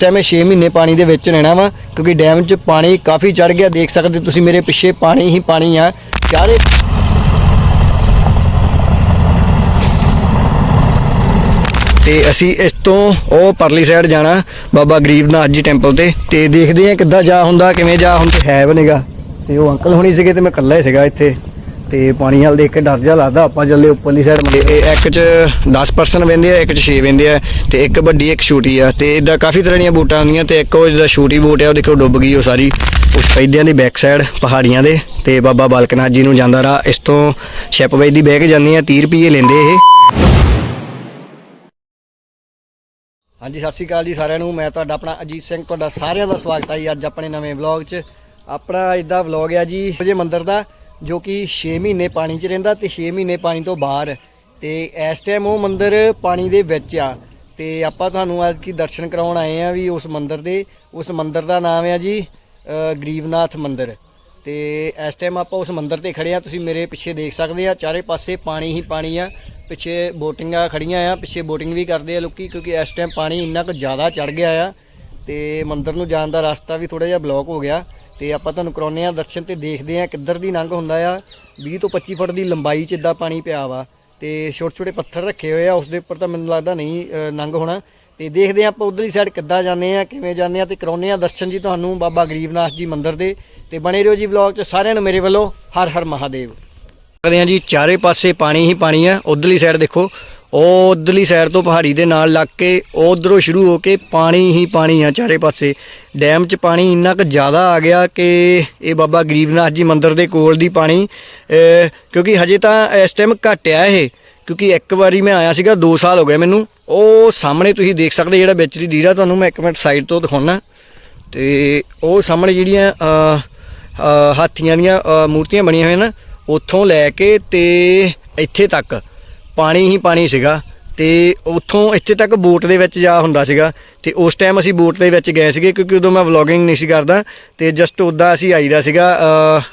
Time 6 ਮਹੀਨੇ ਪਾਣੀ ਦੇ ਵਿੱਚ ਰਹਿਣਾ ਵਾ, ਕਿਉਂਕਿ ਡੈਮ 'ਚ ਪਾਣੀ ਕਾਫੀ ਚੜ ਗਿਆ, ਦੇਖ ਸਕਦੇ ਤੁਸੀਂ ਮੇਰੇ ਪਿੱਛੇ ਪਾਣੀ ਹੀ ਪਾਣੀ ਆ। ਚਾਰੇ ਤੇ ਅਸੀਂ ਇਸ ਤੋਂ ਉਹ ਪਰਲੀ ਸਾਈਡ ਜਾਣਾ, ਬਾਬਾ ਗਰੀਬਨਾਥ ਜੀ ਟੈਂਪਲ ਤੇ ਤੇ ਦੇਖਦੇ ਆ ਕਿੱਦਾਂ ਜਾ ਹੁੰਦਾ, ਕਿਵੇਂ ਜਾ ਹੁੰਦਾ ਹੈ ਬਣੇਗਾ ਤੇ ਉਹ ਅੰਕਲ ਹੋਣੀ ਸੀਗੇ ਤੇ ਮੈਂ ਇਕੱਲਾ ਹੀ ਸੀਗਾ ਇੱਥੇ। ਤੇ ਪਾਣੀ ਵਾਲ ਦੇਖ ਕੇ ਡਰ ਜਾ ਲੱਗਦਾ, ਆਪਾਂ ਚੱਲੇ ਉੱਪਰਲੀ ਸਾਈਡ ਮੁੰਡੇ। ਇਹ ਇੱਕ ਚ 10 ਪਰਸਨ ਵੰਦੇ ਆ, ਇੱਕ ਚ 6 ਵੰਦੇ ਆ, ਤੇ ਇੱਕ ਵੱਡੀ, ਇੱਕ ਛੋਟੀ ਆ। ਤੇ ਇਦਾਂ ਕਾਫੀ ਤਰ੍ਹਾਂ ਦੀਆਂ ਬੋਟਾਂ ਆਉਂਦੀਆਂ ਤੇ ਇੱਕ ਉਹ ਜਿਹਦਾ ਛੋਟੀ ਬੋਟ ਆ, ਉਹ ਦੇਖੋ ਡੁੱਬ ਗਈ ਉਹ ਸਾਰੀ। ਉਸ ਪੈਦਿਆਂ ਦੀ ਬੈਕ ਸਾਈਡ ਪਹਾੜੀਆਂ ਦੇ, ਤੇ ਬਾਬਾ ਬਾਲਕਨਾਥ ਜੀ ਨੂੰ ਜਾਂਦਾ ਰਾਹ। ਇਸ ਤੋਂ ਸ਼ਿਪ ਵੇ ਦੀ ਬਹਿ ਕੇ ਜਾਂਦੀ ਆ 30 ਰੁਪਏ ਲੈਂਦੇ ਇਹ। ਹਾਂਜੀ, ਸਤਿ ਸ਼੍ਰੀ ਅਕਾਲ ਜੀ ਸਾਰਿਆਂ ਨੂੰ। ਮੈਂ ਤੁਹਾਡਾ ਆਪਣਾ ਅਜੀਤ ਸਿੰਘ, ਤੁਹਾਡਾ ਸਾਰਿਆਂ ਦਾ ਸਵਾਗਤ ਹੈ ਜੀ ਅੱਜ ਆਪਣੇ ਨਵੇਂ ਵਲੌਗ 'ਚ। ਆਪਣਾ ਇਦਾਂ ਵਲੌਗ ਆ ਜੀ, ਜੇ ਮੰਦਰ ਦਾ ਜੋ ਕਿ 6 ਮਹੀਨੇ ਪਾਣੀ 'ਚ ਰਹਿੰਦਾ ਤੇ 6 ਮਹੀਨੇ ਪਾਣੀ ਤੋਂ ਬਾਹਰ। ਤੇ ਇਸ ਟਾਈਮ ਉਹ ਮੰਦਿਰ ਪਾਣੀ ਦੇ ਵਿੱਚ ਆ। ਤੇ ਆਪਾਂ ਤੁਹਾਨੂੰ ਅੱਜ ਕੀ ਦਰਸ਼ਨ ਕਰਾਉਣ ਆਏ ਆ ਵੀ ਉਸ ਮੰਦਿਰ ਦੇ। ਉਸ ਮੰਦਿਰ ਦਾ ਨਾਮ ਹੈ ਜੀ ਗਰੀਬਨਾਥ ਮੰਦਿਰ। ਤੇ ਇਸ ਟਾਈਮ ਆਪਾਂ ਉਸ ਮੰਦਿਰ ਤੇ ਖੜੇ ਆ। ਤੁਸੀਂ ਮੇਰੇ ਪਿੱਛੇ ਦੇਖ ਸਕਦੇ ਆ, ਚਾਰੇ ਪਾਸੇ ਪਾਣੀ ਹੀ ਪਾਣੀ ਆ। ਪਿੱਛੇ ਬੋਟਿੰਗਾਂ ਖੜੀਆਂ ਆ, ਪਿੱਛੇ ਬੋਟਿੰਗ ਵੀ ਕਰਦੇ ਆ ਲੋਕੀ, ਕਿਉਂਕਿ ਇਸ ਟਾਈਮ ਪਾਣੀ ਇੰਨਾ ਕੁ ਜ਼ਿਆਦਾ ਚੜ ਗਿਆ ਆ। ਤੇ ਮੰਦਿਰ ਨੂੰ ਜਾਣ ਦਾ ਰਸਤਾ ਵੀ ਥੋੜਾ ਜਿਹਾ ਬਲੌਕ ਹੋ ਗਿਆ। ਤੇ ਆਪਾਂ ਤੁਹਾਨੂੰ ਕਰਾਉਨੇ ਆ ਦਰਸ਼ਨ ਤੇ ਦੇਖਦੇ ਆ ਕਿੱਧਰ ਦੀ ਲੰਘ ਹੁੰਦਾ ਆ। 20 ਤੋਂ 25 ਫੁੱਟ ਦੀ ਲੰਬਾਈ 'ਚ ਇਦਾਂ ਪਾਣੀ ਪਿਆ ਵਾ ਤੇ ਛੋਟੇ ਛੋਟੇ ਪੱਥਰ ਰੱਖੇ ਹੋਏ ਆ ਉਸ ਦੇ ਉੱਪਰ ਤਾਂ ਮੈਨੂੰ ਲੱਗਦਾ ਨਹੀਂ ਅ, ਲੰਘ ਹੋਣਾ। ਤੇ ਦੇਖਦੇ ਆ ਆਪਾਂ ਉਧਰਲੀ ਸਾਈਡ ਕਿੱਦਾਂ ਜਾਂਦੇ ਆ ਕਿਵੇਂ ਜਾਂਦੇ ਆ ਤੇ ਕਰਾਉਨੇ ਆ ਦਰਸ਼ਨ ਜੀ ਤੁਹਾਨੂੰ ਬਾਬਾ ਗਰੀਬਨਾਥ ਜੀ ਮੰਦਿਰ ਦੇ। ਤੇ ਬਣੇ ਰਹੋ ਜੀ ਵਲੌਗ 'ਚ ਸਾਰਿਆਂ ਨੂੰ ਮੇਰੇ ਵੱਲੋਂ ਹਰ ਹਰ ਮਹਾਦੇਵ। ਸਕਦੇ ਆ ਜੀ ਚਾਰੇ ਪਾਸੇ ਪਾਣੀ ਹੀ ਪਾਣੀ ਆ ਉਧਰਲੀ ਸਾਈਡ ਦੇਖੋ। ਉਹ ਉਧਰਲੀ ਸਾਈਡ ਤੋਂ ਪਹਾੜੀ ਦੇ ਨਾਲ ਲੱਗ ਕੇ ਉਧਰੋਂ ਸ਼ੁਰੂ ਹੋ ਕੇ ਪਾਣੀ ਹੀ ਪਾਣੀ ਆ ਚਾਰੇ ਪਾਸੇ। ਡੈਮ 'ਚ ਪਾਣੀ ਇੰਨਾ ਕੁ ਜ਼ਿਆਦਾ ਆ ਗਿਆ ਕਿ ਇਹ ਬਾਬਾ ਗਰੀਬਨਾਥ ਜੀ ਮੰਦਿਰ ਦੇ ਕੋਲ ਦੀ ਪਾਣੀ ਕਿਉਂਕਿ ਹਜੇ ਤਾਂ ਇਸ ਟਾਈਮ ਘਟਿਆ ਇਹ, ਕਿਉਂਕਿ ਇੱਕ ਵਾਰੀ ਮੈਂ ਆਇਆ ਸੀਗਾ 2 ਸਾਲ ਹੋ ਗਏ ਮੈਨੂੰ। ਉਹ ਸਾਹਮਣੇ ਤੁਸੀਂ ਦੇਖ ਸਕਦੇ ਜਿਹੜਾ ਵਿੱਚ ਦੀ ਤੁਹਾਨੂੰ ਮੈਂ ਇੱਕ ਮਿੰਟ ਸਾਈਡ ਤੋਂ ਦਿਖਾਉਣਾ ਤੇ ਉਹ ਸਾਹਮਣੇ ਜਿਹੜੀਆਂ ਹਾਥੀਆਂ ਦੀਆਂ ਮੂਰਤੀਆਂ ਬਣੀਆਂ ਹੋਈਆਂ ਨਾ, ਉੱਥੋਂ ਲੈ ਕੇ ਤੇ ਇੱਥੇ ਤੱਕ। ਪਾਣੀ ਹੀ ਪਾਣੀ ਸੀਗਾ ਤੇ ਉੱਥੋਂ ਇੱਥੇ ਤੱਕ ਬੋਟ ਦੇ ਵਿੱਚ ਜਾ ਹੁੰਦਾ ਸੀਗਾ ਤੇ ਉਸ ਟਾਈਮ ਅਸੀਂ ਬੋਟ ਦੇ ਵਿੱਚ ਗਏ ਸੀਗੇ ਕਿਉਂਕਿ ਉਦੋਂ ਮੈਂ ਵਲੌਗਿੰਗ ਨਹੀਂ ਸੀ ਕਰਦਾ ਤੇ ਜਸਟ ਉੱਦਾਂ ਅਸੀਂ ਆਈਦਾ ਸੀਗਾ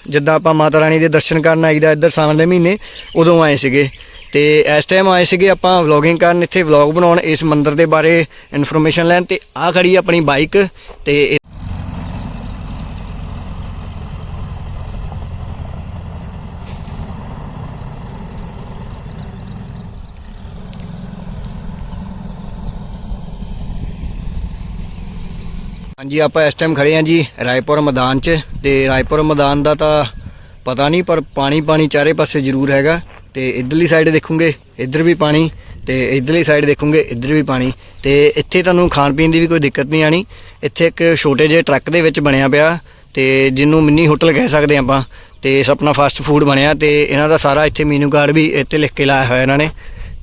ਜਿੱਦਾਂ ਆਪਾਂ ਮਾਤਾ ਰਾਣੀ ਦੇ ਦਰਸ਼ਨ ਕਰਨ ਆਈਦਾ ਇੱਧਰ ਸਾਵਣ ਦੇ ਮਹੀਨੇ, ਉਦੋਂ ਆਏ ਸੀਗੇ। ਤੇ ਇਸ ਟਾਈਮ ਆਏ ਸੀਗੇ ਆਪਾਂ ਵਲੌਗਿੰਗ ਕਰਨ, ਇੱਥੇ ਵਲੌਗ ਬਣਾਉਣ, ਇਸ ਮੰਦਿਰ ਦੇ ਬਾਰੇ ਇਨਫੋਰਮੇਸ਼ਨ ਲੈਣ ਤੇ ਆ ਖੜੀ ਆਪਣੀ ਬਾਈਕ ਤੇ ਇਹ- ਆਪਾਂ ਇਸ ਟਾਈਮ ਖੜੇ ਹਾਂ ਜੀ ਰਾਏਪੁਰ ਮੈਦਾਨ 'ਚ ਤੇ ਰਾਏਪੁਰ ਮੈਦਾਨ ਦਾ ਤਾਂ ਪਤਾ ਨਹੀਂ, ਪਰ ਪਾਣੀ ਪਾਣੀ ਚਾਰੇ ਪਾਸੇ ਜ਼ਰੂਰ ਹੈਗਾ ਤੇ ਇਧਰਲੀ ਸਾਈਡ ਦੇਖੋਗੇ, ਇੱਧਰ ਵੀ ਪਾਣੀ ਤੇ ਇਧਰਲੀ ਸਾਈਡ ਦੇਖੋਗੇ, ਇੱਧਰ ਵੀ ਪਾਣੀ ਤੇ ਇੱਥੇ ਤੁਹਾਨੂੰ ਖਾਣ ਪੀਣ ਦੀ ਵੀ ਕੋਈ ਦਿੱਕਤ ਨਹੀਂ ਆਣੀ ਇੱਥੇ ਇੱਕ ਛੋਟੇ ਜਿਹੇ ਟਰੱਕ ਦੇ ਵਿੱਚ ਬਣਿਆ ਪਿਆ ਤੇ ਜਿਹਨੂੰ ਮਿੰਨੀ ਹੋਟਲ ਕਹਿ ਸਕਦੇ ਆਪਾਂ ਤੇ ਆਪਣਾ ਫਾਸਟ ਫੂਡ ਬਣਿਆ ਤੇ ਇਹਨਾਂ ਦਾ ਸਾਰਾ ਇੱਥੇ ਮੈਨੂ ਕਾਰਡ ਵੀ ਇੱਥੇ ਲਿਖ ਕੇ ਲਾਇਆ ਹੋਇਆ ਇਹਨਾਂ ਨੇ।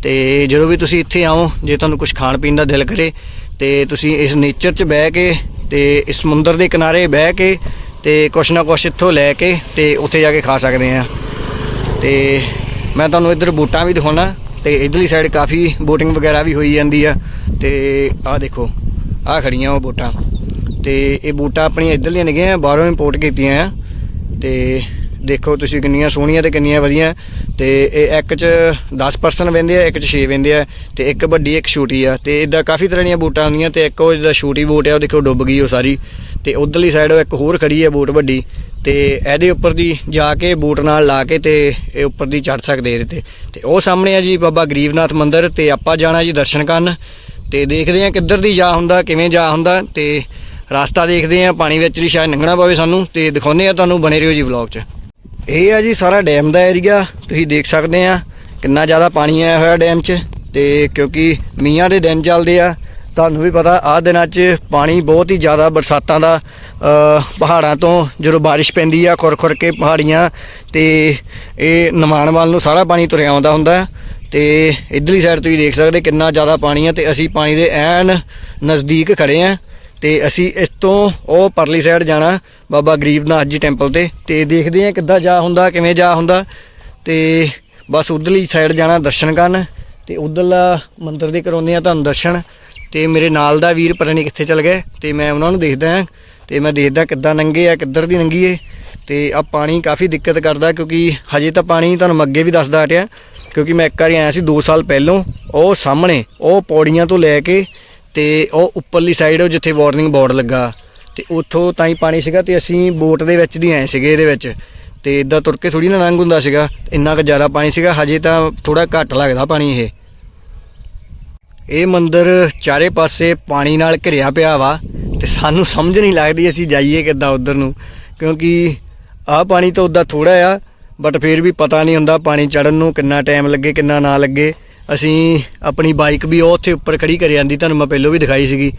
ਤੇ ਜਦੋਂ ਵੀ ਤੁਸੀਂ ਇੱਥੇ ਆਓ, ਜੇ ਤੁਹਾਨੂੰ ਕੁਝ ਖਾਣ ਪੀਣ ਦਾ ਦਿਲ ਕਰੇ ਤੇ ਤੁਸੀਂ ਇਸ ਨੇਚਰ 'ਚ ਬਹਿ ਕੇ ਤੇ ਇਸ ਸਮੁੰਦਰ ਦੇ ਕਿਨਾਰੇ ਬਹਿ ਕੇ ਤੇ ਕੁਛ ਨਾ ਕੁਛ ਇੱਥੋਂ ਲੈ ਕੇ ਤੇ ਉੱਥੇ ਜਾ ਕੇ ਖਾ ਸਕਦੇ ਆ ਤੇ ਮੈਂ ਤੁਹਾਨੂੰ ਇੱਧਰ ਬੂਟਾਂ ਵੀ ਦਿਖਾਉਣਾ, ਤੇ ਇਧਰਲੀ ਸਾਈਡ ਕਾਫੀ ਬੋਟਿੰਗ ਵਗੈਰਾ ਵੀ ਹੋਈ ਜਾਂਦੀ ਆ। ਤੇ ਆਹ ਦੇਖੋ, ਆਹ ਖੜੀਆਂ ਉਹ ਬੋਟਾਂ। ਤੇ ਇਹ ਬੋਟਾਂ ਆਪਣੀਆਂ ਇਧਰਲੀਆਂ ਨਿਗੀਆਂ, ਬਾਹਰੋਂ ਇੰਪੋਰਟ ਕੀਤੀਆਂ ਆ। ਤੇ ਦੇਖੋ ਤੁਸੀਂ ਕਿੰਨੀਆਂ ਸੋਹਣੀਆਂ ਤੇ ਕਿੰਨੀਆਂ ਵਧੀਆ। ਤੇ ਇਹ ਇੱਕ ਚ 10 ਪਰਸਨ ਵੰਦੇ ਆ, ਇੱਕ ਚ 6 ਵੰਦੇ ਆ ਤੇ ਇੱਕ ਵੱਡੀ, ਇੱਕ ਛੋਟੀ ਆ। ਤੇ ਇਦਾਂ ਕਾਫੀ ਤਰ੍ਹਾਂ ਦੀਆਂ ਬੋਟਾਂ ਹੁੰਦੀਆਂ ਤੇ ਇੱਕ ਉਹ ਜਿਹਦਾ ਛੋਟੀ ਬੋਟ ਆ, ਉਹ ਦੇਖੋ ਡੁੱਬ ਗਈ ਉਹ ਸਾਰੀ। ਤੇ ਉਧਰਲੀ ਸਾਈਡ ਇੱਕ ਹੋਰ ਖੜੀ ਹੈ ਬੋਟ ਵੱਡੀ। ਤੇ ਇਹਦੇ ਉੱਪਰ ਦੀ ਜਾ ਕੇ ਬੋਟ ਨਾਲ ਲਾ ਕੇ ਤੇ ਇਹ ਉੱਪਰ ਦੀ ਚੜ ਸਕਦੇ ਇਹਦੇ ਤੇ। ਤੇ ਉਹ ਸਾਹਮਣੇ ਆ ਜੀ ਬਾਬਾ ਗਰੀਬਨਾਥ ਮੰਦਿਰ ਤੇ ਆਪਾਂ ਜਾਣਾ ਜੀ ਦਰਸ਼ਨ ਕਰਨ। ਤੇ ਦੇਖਦੇ ਆ ਕਿੱਧਰ ਦੀ ਜਾ ਹੁੰਦਾ, ਕਿਵੇਂ ਜਾ ਹੁੰਦਾ। ਤੇ ਰਸਤਾ ਦੇਖਦੇ ਆ ਪਾਣੀ ਵਿੱਚ ਵੀ ਸ਼ਾਇਦ ਲੰਘਣਾ ਪਵੇ ਸਾਨੂੰ। ਤੇ ਦਿਖਾਉਂਦੇ ਆ ਤੁਹਾਨੂੰ ਬਣੇ ਰਹੋ ਜੀ ਵਲੌਗ 'ਚ। ਇਹ ਆ ਜੀ ਸਾਰਾ ਡੈਮ ਦਾ ਏਰੀਆ, ਤੁਸੀਂ ਦੇਖ ਸਕਦੇ ਆ ਕਿੰਨਾ ਜ਼ਿਆਦਾ ਪਾਣੀ ਆਇਆ ਹੋਇਆ ਡੈਮ 'ਚ ਤੇ ਕਿਉਂਕਿ ਮੀਆਂ ਦੇ ਦਿਨ ਚੱਲਦੇ ਆ, ਤੁਹਾਨੂੰ ਵੀ ਪਤਾ ਆਹ ਦਿਨਾਂ 'ਚ ਪਾਣੀ ਬਹੁਤ ਹੀ ਜ਼ਿਆਦਾ ਬਰਸਾਤਾਂ ਦਾ ਪਹਾੜਾਂ ਤੋਂ ਜਦੋਂ ਬਾਰਿਸ਼ ਪੈਂਦੀ ਆ ਖੁਰ ਖੁਰ ਕੇ ਪਹਾੜੀਆਂ ਤੇ ਇਹ ਨਿਮਾਣ ਵੱਲ ਨੂੰ ਸਾਰਾ ਪਾਣੀ ਤੁਰਿਆ ਆਉਂਦਾ ਹੁੰਦਾ ਹੈ ਤੇ ਇਧਰਲੀ ਸਾਈਡ ਤੁਸੀਂ ਦੇਖ ਸਕਦੇ ਕਿੰਨਾ ਜ਼ਿਆਦਾ ਪਾਣੀ ਆ ਤੇ ਅਸੀਂ ਪਾਣੀ ਦੇ ਐਨ ਨਜ਼ਦੀਕ ਖੜੇ ਆ ਤੇ ਅਸੀਂ ਇਸ ਤੋਂ ਉਹ ਪਰਲੀ ਸਾਈਡ ਜਾਣਾ, ਬਾਬਾ ਗਰੀਬਨਾਥ ਜੀ ਟੈਂਪਲ ਤੇ। ਤੇ ਦੇਖਦੇ ਆ ਕਿੱਦਾਂ ਜਾ ਹੁੰਦਾ, ਕਿਵੇਂ ਜਾ ਹੁੰਦਾ। ਤੇ ਬਸ ਉਧਰਲੀ ਸਾਈਡ ਜਾਣਾ ਦਰਸ਼ਨ ਕਰਨ। ਤੇ ਉਧਰਲਾ ਮੰਦਿਰ ਦੇ ਕਰਾਉਂਦੇ ਆ ਤੁਹਾਨੂੰ ਦਰਸ਼ਨ। ਤੇ ਮੇਰੇ ਨਾਲ ਦਾ ਵੀਰ ਪਤਾ ਨਹੀਂ ਕਿੱਥੇ ਚਲ ਗਏ ਤੇ ਮੈਂ ਉਹਨਾਂ ਨੂੰ ਦੇਖਦਾ ਹਾਂ। ਤੇ ਮੈਂ ਦੇਖਦਾ ਕਿੱਦਾਂ ਨੰਗੇ ਆ, ਕਿੱਧਰ ਦੀ ਨੰਗੀ ਏ। ਤੇ ਆ ਪਾਣੀ ਕਾਫੀ ਦਿੱਕਤ ਕਰਦਾ ਕਿਉਂਕਿ ਹਜੇ ਤਾਂ ਪਾਣੀ ਤੁਹਾਨੂੰ ਮੈਂ ਅੱਗੇ ਵੀ ਦੱਸਦਾ ਹਟਿਆ। ਕਿਉਂਕਿ ਮੈਂ ਇੱਕ ਵਾਰੀ ਆਇਆ ਸੀ 2 ਸਾਲ ਪਹਿਲੋਂ। ਉਹ ਸਾਹਮਣੇ, ਉਹ ਪੌੜੀਆਂ ਤੋਂ ਲੈ ਕੇ ਤੇ ਉਹ ਉੱਪਰਲੀ ਸਾਈਡ ਉਹ ਜਿੱਥੇ ਵਾਰਨਿੰਗ ਬੋਰਡ ਲੱਗਾ, ਤੇ ਉੱਥੋਂ ਤਾਂ ਹੀ ਪਾਣੀ ਸੀਗਾ ਤੇ ਅਸੀਂ ਬੋਟ ਦੇ ਵਿੱਚ ਦੀ ਆਏ ਸੀਗੇ ਇਹਦੇ ਵਿੱਚ। ਤੇ ਇਦਾਂ ਤੁਰ ਕੇ ਥੋੜੀ ਨਾ ਲੰਘ ਹੁੰਦਾ ਸੀਗਾ, ਇੰਨਾ ਕੁ ਜ਼ਿਆਦਾ ਪਾਣੀ ਸੀਗਾ, ਹਜੇ ਤਾਂ ਥੋੜਾ ਘੱਟ ਲੱਗਦਾ ਪਾਣੀ ਇਹ। ਇਹ ਮੰਦਿਰ ਚਾਰੇ ਪਾਸੇ ਪਾਣੀ ਨਾਲ ਘਿਰਿਆ ਪਿਆ ਵਾ, ਤੇ ਸਾਨੂੰ ਸਮਝ ਨਹੀਂ ਲੱਗਦੀ ਅਸੀਂ ਜਾਈਏ ਕਿੱਦਾਂ ਉਧਰ ਨੂੰ, ਕਿਉਂਕਿ ਆਹ ਪਾਣੀ ਤਾਂ ਉਦਾਂ ਥੋੜਾ ਆ ਬਟ ਫਿਰ ਵੀ ਪਤਾ ਨਹੀਂ ਹੁੰਦਾ ਪਾਣੀ ਚੜਨ ਨੂੰ ਕਿੰਨਾ ਟਾਈਮ ਲੱਗੇ, ਕਿੰਨਾ ਨਾ ਲੱਗੇ। ਅਸੀਂ ਆਪਣੀ ਬਾਈਕ ਵੀ ਉਹ ਉੱਥੇ ਉੱਪਰ ਖੜੀ ਕਰ ਜਾਂਦੀ, ਤੁਹਾਨੂੰ ਮੈਂ ਪਹਿਲਾਂ ਵੀ ਦਿਖਾਈ ਸੀਗੀ।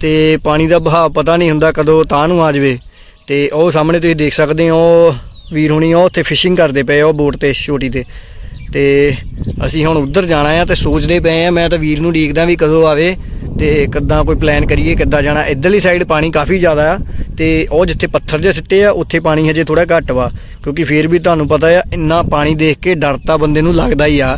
ਤੇ ਪਾਣੀ ਦਾ ਵਹਾਅ ਪਤਾ ਨਹੀਂ ਹੁੰਦਾ ਕਦੋਂ ਤਾਂ ਨੂੰ ਆ ਜਾਵੇ। ਤੇ ਉਹ ਸਾਹਮਣੇ ਤੁਸੀਂ ਦੇਖ ਸਕਦੇ ਹੋ ਉਹ ਵੀਰ ਹੁਣੀ ਉਹ ਉੱਥੇ ਫਿਸ਼ਿੰਗ ਕਰਦੇ ਪਏ ਆ, ਉਹ ਬੋਟ ਤੇ, ਛੋਟੀ ਤੇ। ਤੇ ਅਸੀਂ ਹੁਣ ਉੱਧਰ ਜਾਣਾ ਆ ਤੇ ਸੋਚਦੇ ਪਏ ਆ, ਮੈਂ ਤਾਂ ਵੀਰ ਨੂੰ ਡੀਕਦਾ ਵੀ ਕਦੋਂ ਆਵੇ ਤੇ ਕਿੱਦਾਂ ਕੋਈ ਪਲਾਨ ਕਰੀਏ, ਕਿੱਦਾਂ ਜਾਣਾ। ਇੱਧਰਲੀ ਸਾਈਡ ਪਾਣੀ ਕਾਫੀ ਜ਼ਿਆਦਾ ਆ ਤੇ ਉਹ ਜਿੱਥੇ ਪੱਥਰ ਜੇ ਸਿੱਟੇ ਆ, ਉੱਥੇ ਪਾਣੀ ਹਜੇ ਥੋੜਾ ਘੱਟ ਵਾ। ਕਿਉਂਕਿ ਫੇਰ ਵੀ ਤੁਹਾਨੂੰ ਪਤਾ ਆ, ਇੰਨਾ ਪਾਣੀ ਦੇਖ ਕੇ ਡਰ ਤਾਂ ਬੰਦੇ ਨੂੰ ਲੱਗਦਾ ਹੀ ਆ।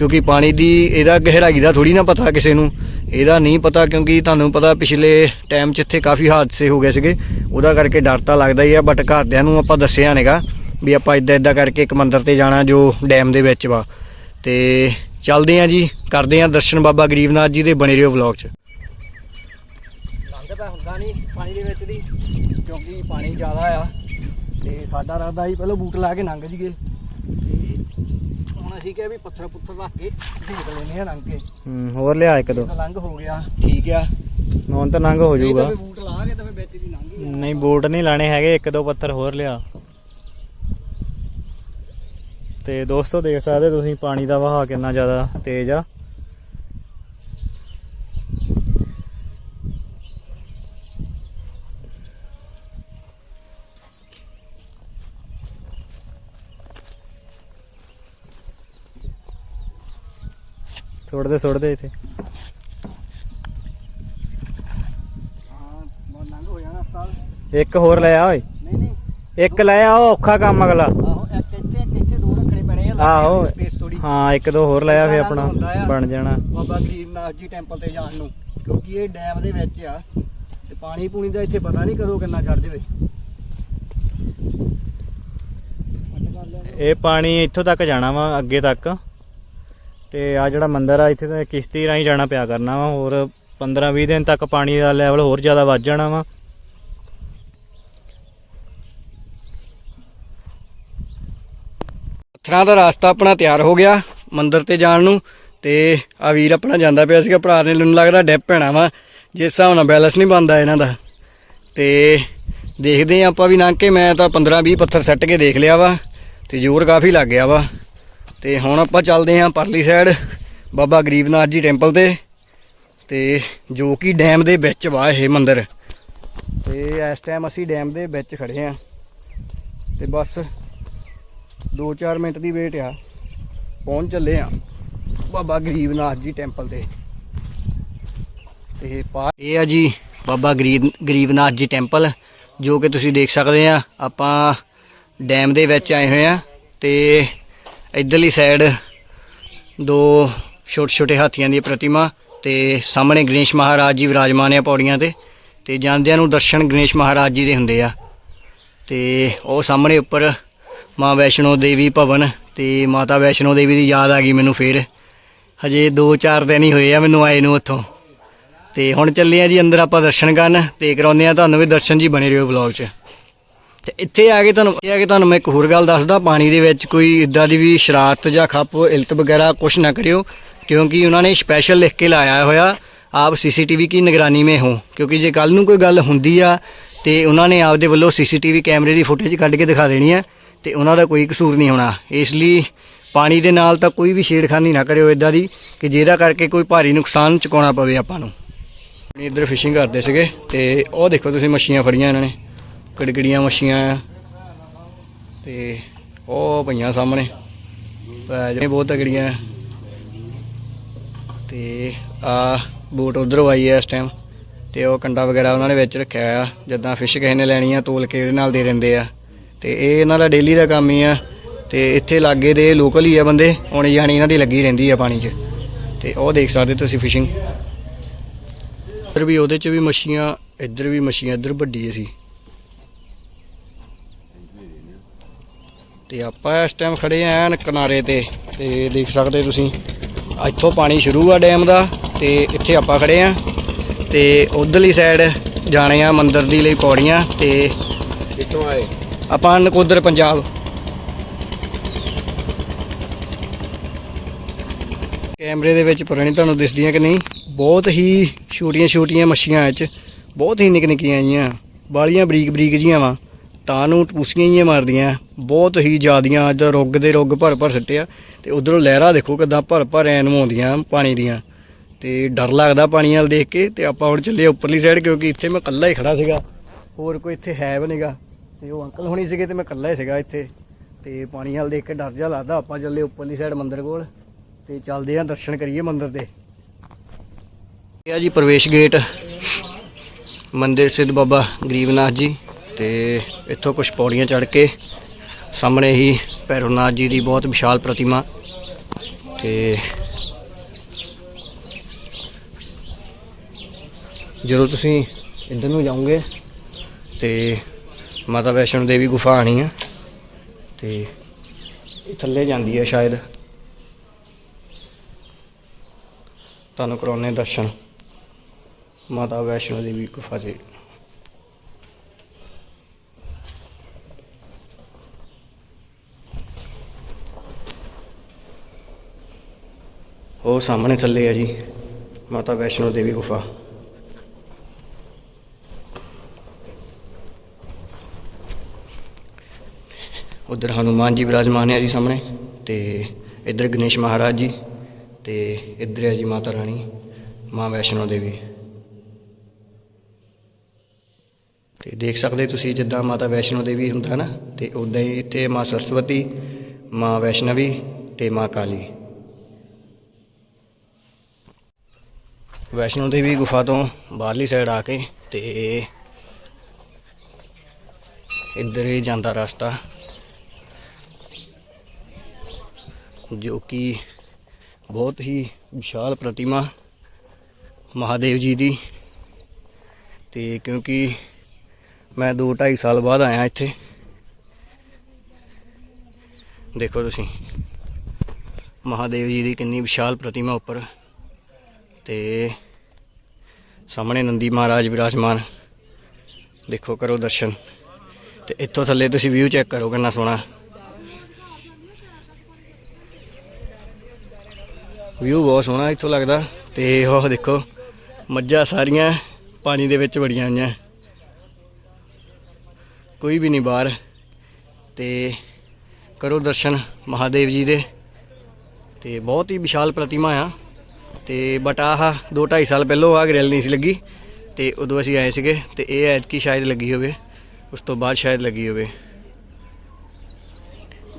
ਕਿਉਂਕਿ ਪਾਣੀ ਦੀ ਇਹਦਾ ਗਹਿਰਾਈ ਦਾ ਥੋੜੀ ਨਾ ਪਤਾ ਕਿਸੇ ਨੂੰ। ਇਹਦਾ ਨਹੀਂ ਪਤਾ ਕਿਉਂਕਿ ਤੁਹਾਨੂੰ ਪਤਾ ਪਿਛਲੇ ਟਾਈਮ 'ਚ ਇੱਥੇ ਕਾਫੀ ਹਾਦਸੇ ਹੋ ਗਏ ਸੀਗੇ। ਉਹਦਾ ਕਰਕੇ ਡਰ ਤਾਂ ਲੱਗਦਾ ਹੀ ਆ ਬਟ ਘਰਦਿਆਂ ਨੂੰ ਆਪਾਂ ਦੱਸਿਆ ਨੇਗਾ ਵੀ ਆਪਾਂ ਇਦਾਂ ਇਦਾਂ ਕਰਕੇ ਇੱਕ ਮੰਦਿਰ ਤੇ ਜਾਣਾ ਜੋ ਡੈਮ ਦੇ ਵਿੱਚ ਵਾ। ਤੇ ਚੱਲਦੇ ਆਂ ਜੀ, ਕਰਦੇ ਆਂ ਦਰਸ਼ਨ ਬਾਬਾ ਗਰੀਬਨਾਥ ਜੀ ਦੇ ਬਣੇ ਰਹੋ ਵਲੌਗ 'ਚ। ਲੰਘਦਾ ਹੁੰਦਾ ਨਹੀਂ ਪਾਣੀ ਦੇ ਵਿੱਚ ਦੀ, ਕਿਉਂਕਿ ਪਾਣੀ ਜ਼ਿਆਦਾ ਆ। ਤੇ ਸਾਡਾ ਰਾਦਾ ਹੀ ਪਹਿਲਾਂ ਬੂਟ ਲਾ ਕੇ ਲੰਘ ਜੀਏ ਹੁਣ ਅਸੀਂ ਕਿਹਾ ਵੀ ਪੱਥਰ ਪੁੱਥਰ ਰੱਖ ਕੇ ਦੇਖ ਲੈਨੇ ਆ ਲੰਘ ਕੇ। ਹੂੰ ਹੋਰ ਲਿਆ ਇੱਕ ਦੋ। ਤਾਂ ਲੰਘ ਹੋ ਗਿਆ ਠੀਕ ਆ। ਹੁਣ ਤਾਂ ਨੰਗ ਹੋ ਨਹੀਂ ਤਾਂ ਜਾਊਗਾ। ਬੂਟ ਲਾ ਕੇ ਤਾਂ ਫਿਰ ਵਿੱਚ ਦੀ ਲੰਘ ਹੀ ਨਹੀਂ ਬੂਟ ਨਹੀਂ ਲਾਣੇ ਹੈਗੇ ਇੱਕ ਦੋ ਪੱਥਰ ਹੋਰ ਲਿਆ। ਤੇ ਦੋਸਤੋ ਦੇਖ ਸਕਦੇ ਤੁਸੀਂ ਪਾਣੀ ਦਾ ਵਹਾਅ ਕਿੰਨਾ ਜ਼ਿਆਦਾ ਤੇਜ਼ ਆ। ਸੁੱਟਦੇ ਸੁੱਟਦੇ ਇੱਥੇ। ਇੱਕ ਹੋਰ ਲੈ ਆ ਓਏ। ਨਹੀਂ ਨਹੀਂ ਇੱਕ ਲੈ ਆ ਉਹ ਔਖਾ ਕੰਮ ਅਗਲਾ। ਆਹੋ ਇੱਕ ਇੱਥੇ ਇੱਕ ਇੱਥੇ ਦੋ ਰੱਖਣੇ ਪੈਣੇ ਆ ਆਹੋ ਸਪੇਸ ਥੋੜੀ ਹਾਂ ਇੱਕ ਦੋ ਹੋਰ ਲੈ ਆ ਫੇ ਆਪਣਾ। ਬਣ ਜਾਣਾ। ਬਾਬਾ ਗਰੀਬਨਾਥ ਜੀ ਟੈਂਪਲ ਤੇ ਜਾਣ ਨੂੰ ਕਿਉਂਕਿ ਇਹ ਡੈਮ ਦੇ ਵਿੱਚ ਆ ਤੇ ਪਾਣੀ ਪੂਣੀ ਦਾ ਇੱਥੇ ਪਤਾ ਨਹੀਂ ਕਦੋਂ ਕਿੰਨਾ ਚੜ ਜਾਵੇ। ਇਹ ਪਾਣੀ ਇੱਥੋਂ ਤੱਕ ਜਾਣਾ ਵਾ ਅੱਗੇ ਤੱਕ। ਤੇ ਆ ਜਿਹੜਾ ਮੰਦਿਰ ਆ, ਇੱਥੇ ਤਾਂ ਕਿਸ਼ਤੀ ਰਾਹੀਂ ਜਾਣਾ ਪਿਆ ਕਰਨਾ ਵਾ, ਹੋਰ 15 20 ਦਿਨ ਤੱਕ ਪਾਣੀ ਦਾ ਲੈਵਲ ਹੋਰ ਜ਼ਿਆਦਾ ਵੱਧ ਜਾਣਾ ਵਾ। ਪੱਥਰਾਂ ਦਾ ਰਸਤਾ ਆਪਣਾ ਤਿਆਰ ਹੋ ਗਿਆ ਮੰਦਿਰ ਤੇ ਜਾਣ ਨੂੰ, ਤੇ ਆ ਵੀਰ ਆਪਣਾ ਜਾਂਦਾ ਪਿਆ ਸੀਗਾ, ਭਰਾ ਨੇ ਮੈਨੂੰ ਲੱਗਦਾ ਡੈਪ ਪੈਣਾ ਵਾ, ਜਿਸ ਹਿਸਾਬ ਨਾਲ ਬੈਲੈਂਸ ਨਹੀਂ ਬਣਦਾ ਇਹਨਾਂ ਦਾ। ਤੇ ਦੇਖਦੇ ਆ ਆਪਾਂ ਵੀ ਲੰਘ ਕੇ ਮੈਂ ਤਾਂ 15 20 ਪੱਥਰ ਸੱਟ ਕੇ ਦੇਖ ਲਿਆ ਵਾ, ਤੇ ਜ਼ੋਰ ਕਾਫੀ ਲੱਗ ਗਿਆ ਵਾ। ਤੇ ਹੁਣ ਆਪਾਂ ਚੱਲਦੇ ਹਾਂ ਪਰਲੀ ਸਾਈਡ ਬਾਬਾ ਗਰੀਬਨਾਥ ਜੀ ਟੈਂਪਲ ਤੇ ਤੇ ਜੋ ਕਿ ਡੈਮ ਦੇ ਵਿੱਚ ਵਾ ਇਹ ਮੰਦਿਰ। ਤੇ ਇਸ ਟਾਈਮ ਅਸੀਂ ਡੈਮ ਦੇ ਵਿੱਚ ਖੜੇ ਆਂ ਤੇ ਬਸ 2-4 ਮਿੰਟ ਦੀ ਵੇਟ ਆ। ਪਹੁੰਚ ਚੱਲੇ ਆ ਬਾਬਾ ਗਰੀਬਨਾਥ ਜੀ ਟੈਂਪਲ ਤੇ। ਤੇ ਪਾ ਇਹ ਆ ਜੀ ਬਾਬਾ ਗਰੀਬ, ਗਰੀਬਨਾਥ ਜੀ ਟੈਂਪਲ ਜੋ ਕਿ ਤੁਸੀਂ ਦੇਖ ਸਕਦੇ ਆ ਆਪਾਂ ਡੈਮ ਦੇ ਵਿੱਚ ਆਏ ਹੋਏ ਆ ਤੇ ਇਧਰਲੀ ਸਾਈਡ ਦੋ ਛੋਟੇ ਛੋਟੇ ਹਾਥੀਆਂ ਦੀ ਪ੍ਰਤਿਮਾ ਤੇ ਸਾਹਮਣੇ ਗਣੇਸ਼ ਮਹਾਰਾਜ ਜੀ ਵਿਰਾਜਮਾਨ ਆ ਪੌੜੀਆਂ ਤੇ ਤੇ ਜਾਂਦਿਆਂ ਨੂੰ ਦਰਸ਼ਨ ਗਣੇਸ਼ ਮਹਾਰਾਜ ਜੀ ਦੇ ਹੁੰਦੇ ਆ। ਤੇ ਉਹ ਸਾਹਮਣੇ ਉੱਪਰ ਮਾਂ ਵੈਸ਼ਨੋ ਦੇਵੀ ਭਵਨ ਤੇ ਮਾਤਾ ਵੈਸ਼ਨੋ ਦੇਵੀ ਦੀ ਯਾਦ ਆ ਗਈ ਮੈਨੂੰ ਫੇਰ। ਹਜੇ 2-4 ਦਿਨ ਹੀ ਹੋਏ ਆ ਮੈਨੂੰ ਆਏ ਨੂੰ ਉੱਥੋਂ। ਤੇ ਹੁਣ ਚੱਲੇ ਆ ਜੀ, ਅੰਦਰ ਆਪਾਂ ਦਰਸ਼ਨ ਕਰਨ ਤੇ ਕਰਾਉਂਦੇ ਆ। ਤੁਹਾਨੂੰ ਵੀ ਦਰਸ਼ਨ ਜੀ ਬਣੇ ਰਹੋ ਵਲੌਗ 'ਚ। ਤੇ ਇੱਥੇ ਆ ਕੇ ਤੁਹਾਨੂੰ, ਇੱਥੇ ਆ ਕੇ ਤੁਹਾਨੂੰ ਮੈਂ ਇੱਕ ਹੋਰ ਗੱਲ ਦੱਸਦਾ, ਪਾਣੀ ਦੇ ਵਿੱਚ ਕੋਈ ਇਦਾਂ ਦੀ ਵੀ ਸ਼ਰਾਰਤ ਜਾਂ ਖੱਪ, ਇਲਤ ਵਗੈਰਾ ਕੁਝ ਨਾ ਕਰਿਓ, ਕਿਉਂਕਿ ਉਹਨਾਂ ਨੇ ਸਪੈਸ਼ਲ ਲਿਖ ਕੇ ਲਾਇਆ ਹੋਇਆ। ਆਪ ਸੀਸੀਟੀਵੀ ਕੀ ਨਿਗਰਾਨੀ ਮੇ ਹੋ? ਕਿਉਂਕਿ ਜੇ ਕੱਲ ਨੂੰ ਕੋਈ ਗੱਲ ਹੁੰਦੀ ਆ, ਤੇ ਉਹਨਾਂ ਨੇ ਆਪਦੇ ਵੱਲੋਂ ਸੀਸੀਟੀਵੀ ਕੈਮਰੇ ਦੀ ਫੁਟੇਜ ਕੱਢ ਕੇ ਦਿਖਾ ਦੇਣੀ ਆ, ਤੇ ਉਹਨਾਂ ਦਾ ਕੋਈ ਕਸੂਰ ਨਹੀਂ ਹੋਣਾ। ਇਸ ਲਈ ਪਾਣੀ ਦੇ ਨਾਲ ਤਾਂ ਕੋਈ ਵੀ ਛੇੜਖਾਨੀ ਨਾ ਕਰਿਓ ਇਦਾਂ ਦੀ, ਕਿ ਜਿਹਦਾ ਕਰਕੇ ਕੋਈ ਭਾਰੀ ਨੁਕਸਾਨ ਚੁਕਾਉਣਾ ਪਵੇ ਆਪਾਂ ਨੂੰ। ਇੱਧਰ ਫਿਸ਼ਿੰਗ ਕਰਦੇ ਸੀਗੇ, ਤੇ ਉਹ ਦੇਖੋ ਤੁਸੀਂ ਮੱਛੀਆਂ ਫੜੀਆਂ ਇਹਨਾਂ ਨੇ। ਕੜਕੜੀਆਂ ਮੱਛੀਆਂ ਆ। ਤੇ ਉਹ ਪਈਆਂ ਸਾਹਮਣੇ। ਜਿਹੜੇ ਬਹੁਤ ਤਗੜੀਆਂ ਆ। ਤੇ ਆ ਬੋਟ ਉਧਰ ਆਈ ਹੈ ਇਸ ਟਾਈਮ ਤੇ ਉਹ ਕੰਡਾ ਵਗੈਰਾ ਉਹਨਾਂ ਨੇ ਵਿੱਚ ਰੱਖਿਆ ਆ। ਜਿੱਦਾਂ ਫਿਸ਼ ਕਿਸੇ ਨੇ ਲੈਣੀ ਆ, ਤੋਲ ਕੇ ਇਹਦੇ ਨਾਲ ਦੇ ਰਹਿੰਦੇ ਆ। ਤੇ ਇਹ ਇਹਨਾਂ ਦਾ ਡੇਲੀ ਦਾ ਕੰਮ ਹੀ ਆ। ਤੇ ਇੱਥੇ ਲਾਗੇ ਦੇ ਲੋਕਲ ਹੀ ਆ ਬੰਦੇ। ਆਉਣੀ ਜਾਣੀ ਇਹਨਾਂ ਦੀ ਲੱਗੀ ਰਹਿੰਦੀ ਆ ਪਾਣੀ 'ਚ। ਤੇ ਉਹ ਦੇਖ ਸਕਦੇ ਤੁਸੀਂ ਫਿਸ਼ਿੰਗ ਇੱਧਰ ਵੀ ਉਹਦੇ 'ਚ ਵੀ ਮੱਛੀਆਂ, ਇੱਧਰ ਵੀ ਮੱਛੀਆਂ, ਇੱਧਰ ਵੱਡੀ ਸੀ। ਤੇ ਆਪਾਂ ਇਸ ਟਾਈਮ ਖੜੇ ਆਂ ਕਿਨਾਰੇ ਤੇ ਤੇ ਦੇਖ ਸਕਦੇ ਤੁਸੀਂ ਇੱਥੋਂ ਪਾਣੀ ਸ਼ੁਰੂ ਆ ਡੈਮ ਦਾ ਤੇ ਇੱਥੇ ਆਪਾਂ ਖੜੇ ਆਂ ਤੇ ਉਧਰਲੀ ਸਾਈਡ ਜਾਣੇ ਆ ਮੰਦਿਰ ਦੀ ਲਈ ਪੌੜੀਆਂ ਤੇ ਕਿੱਥੋਂ ਆਏ। ਆਪਾਂ ਨਕੋਦਰ ਪੰਜਾਬ। ਕੈਮਰੇ ਦੇ ਵਿੱਚ ਨਹੀਂ ਤੁਹਾਨੂੰ ਦਿਸਦੀਆਂ ਕਿ ਨਹੀਂ ਬਹੁਤ ਹੀ ਛੋਟੀਆਂ ਛੋਟੀਆਂ ਮੱਛੀਆਂ ਇਹ ਚ ਬਹੁਤ ਹੀ ਨਿੱਕ ਨਿੱਕੀਆਂ ਜੀਆਂ ਬਾਲੀਆਂ ਬਰੀਕ ਬਰੀਕ ਜੀਆਂ ਵਾ। ਤਾਂ ਨੂੰ ਟੂਸੀਆਂ ਹੀ ਮਾਰਦੀਆਂ। ਬਹੁਤ ਹੀ ਜ਼ਿਆਦੀਆਂ ਅੱਜ ਰੁੱਗ ਦੇ ਰੁੱਗ ਭਰ ਭਰ ਸਿੱਟਿਆ। ਤੇ ਉਧਰੋਂ ਲਹਿਰਾਂ ਦੇਖੋ ਕਿਦਾਂ ਭਰ ਭਰ ਐਨ ਆਉਂਦੀਆਂ ਪਾਣੀ ਦੀਆਂ। ਤੇ ਡਰ ਲੱਗਦਾ ਪਾਣੀ ਵਾਲ ਦੇਖ ਕੇ। ਤੇ ਆਪਾਂ ਹੁਣ ਚੱਲੇ ਉੱਪਰਲੀ ਸਾਈਡ ਕਿਉਂਕਿ ਇੱਥੇ ਮੈਂ ਇਕੱਲਾ ਹੀ ਖੜਾ ਸੀਗਾ। ਹੋਰ ਕੋਈ ਇੱਥੇ ਹੈ ਵੀ ਨਹੀਂਗਾ ਤੇ ਉਹ ਅੰਕਲ ਹੋਣੀ ਸੀਗੇ ਤੇ ਮੈਂ ਇਕੱਲਾ ਹੀ ਸੀਗਾ ਇੱਥੇ। ਤੇ ਪਾਣੀ ਵਾਲ ਦੇਖ ਕੇ ਡਰ ਜਾ ਲੱਗਦਾ। ਆਪਾਂ ਚੱਲੇ ਉੱਪਰਲੀ ਸਾਈਡ ਮੰਦਿਰ ਕੋਲ। ਤੇ ਚੱਲਦੇ ਆਂ ਦਰਸ਼ਨ ਕਰੀਏ ਮੰਦਿਰ ਦੇ। ਇਹ ਆ ਜੀ ਪ੍ਰਵੇਸ਼ ਗੇਟ। ਮੰਦਿਰ ਸਿੱਧ ਬਾਬਾ ਗਰੀਬਨਾਥ ਜੀ। ਤੇ ਇੱਥੋਂ ਕੁਝ ਪੌੜੀਆਂ ਚੜ੍ਹ ਕੇ ਸਾਹਮਣੇ ਹੀ ਭੈਰਵਨਾਥ ਜੀ ਦੀ ਬਹੁਤ ਵਿਸ਼ਾਲ ਪ੍ਰਤਿਮਾ ਤੇ ਜਦੋਂ ਤੁਸੀਂ ਇੱਧਰ ਨੂੰ ਜਾਓਗੇ ਤੇ ਮਾਤਾ ਵੈਸ਼ਨੋ ਦੇਵੀ ਗੁਫਾ ਆਣੀ ਆ ਤੇ ਥੱਲੇ ਜਾਂਦੀ ਹੈ ਸ਼ਾਇਦ। ਤੁਹਾਨੂੰ ਕਰਾਉਣੇ ਦਰਸ਼ਨ। ਮਾਤਾ ਵੈਸ਼ਨੋ ਦੇਵੀ ਗੁਫਾ ਦੇ ਉਹ ਸਾਹਮਣੇ ਥੱਲੇ ਆ ਜੀ, ਮਾਤਾ ਵੈਸ਼ਨੋ ਦੇਵੀ ਗੁਫਾ। ਉਧਰ ਹਨੂਮਾਨ ਜੀ ਵਿਰਾਜਮਾਨ ਹੈ ਜੀ ਸਾਹਮਣੇ, ਤੇ ਇੱਧਰ ਗਣੇਸ਼ ਮਹਾਰਾਜ ਜੀ, ਤੇ ਇੱਧਰ ਹੈ ਜੀ ਮਾਤਾ ਰਾਣੀ, ਮਾਂ ਵੈਸ਼ਨੋ ਦੇਵੀ। ਤੇ ਦੇਖ ਸਕਦੇ ਤੁਸੀਂ ਜਿੱਦਾਂ ਮਾਤਾ ਵੈਸ਼ਨੋ ਦੇਵੀ ਹੁੰਦਾ ਨਾ, ਤੇ ਉਦਾਂ ਹੀ ਇੱਥੇ ਮਾਂ ਸਰਸਵਤੀ, ਮਾਂ ਵੈਸ਼ਨਵੀ ਤੇ ਮਾਂ ਕਾਲੀ। ਵੈਸ਼ਨੋ ਦੇਵੀ ਗੁਫਾ ਤੋਂ ਬਾਹਰਲੀ ਸਾਈਡ ਆ ਕੇ ਤੇ ਇੱਧਰ ਹੀ ਜਾਂਦਾ ਰਸਤਾ, ਜੋ ਕਿ ਬਹੁਤ ਹੀ ਵਿਸ਼ਾਲ ਪ੍ਰਤਿਮਾ ਮਹਾਦੇਵ ਜੀ ਦੀ ਤੇ ਕਿਉਂਕਿ ਮੈਂ 2 2.5 ਸਾਲ ਬਾਅਦ ਆਇਆ ਇੱਥੇ। ਦੇਖੋ ਤੁਸੀਂ, ਮਹਾਦੇਵ ਜੀ ਦੀ ਕਿੰਨੀ ਵਿਸ਼ਾਲ ਪ੍ਰਤਿਮਾ ਉੱਪਰ ਤੇ ਸਾਹਮਣੇ ਨੰਦੀ ਮਹਾਰਾਜ ਵਿਰਾਜਮਾਨ। ਦੇਖੋ ਕਰੋ ਦਰਸ਼ਨ। ਤੇ ਇੱਥੋਂ ਥੱਲੇ ਤੁਸੀਂ ਵਿਊ ਚੈੱਕ ਕਰੋ ਕਿੰਨਾ ਸੋਹਣਾ। ਵਿਊ ਬਹੁਤ ਸੋਹਣਾ ਇੱਥੋਂ ਲੱਗਦਾ। ਤੇ ਉਹ ਦੇਖੋ, ਮੱਝਾਂ ਸਾਰੀਆਂ ਪਾਣੀ ਦੇ ਵਿੱਚ ਵੜੀਆਂ ਹੋਈਆਂ। ਕੋਈ ਵੀ ਨਹੀਂ ਬਾਹਰ। ਤੇ ਕਰੋ ਦਰਸ਼ਨ ਮਹਾਦੇਵ ਜੀ ਦੇ। ਤੇ ਬਹੁਤ ਹੀ ਵਿਸ਼ਾਲ ਪ੍ਰਤਿਮਾ ਆ। ਤੇ ਬਟ ਆਹ 2 2.5 ਸਾਲ ਪਹਿਲਾਂ ਆ ਗ੍ਰਿਲ ਨਹੀਂ ਸੀ ਲੱਗੀ ਤੇ ਉਦੋਂ ਅਸੀਂ ਆਏ ਸੀਗੇ ਤੇ ਇਹ ਐਤਕੀ ਸ਼ਾਇਦ ਲੱਗੀ ਹੋਵੇ, ਉਸ ਤੋਂ ਬਾਅਦ ਸ਼ਾਇਦ ਲੱਗੀ ਹੋਵੇ।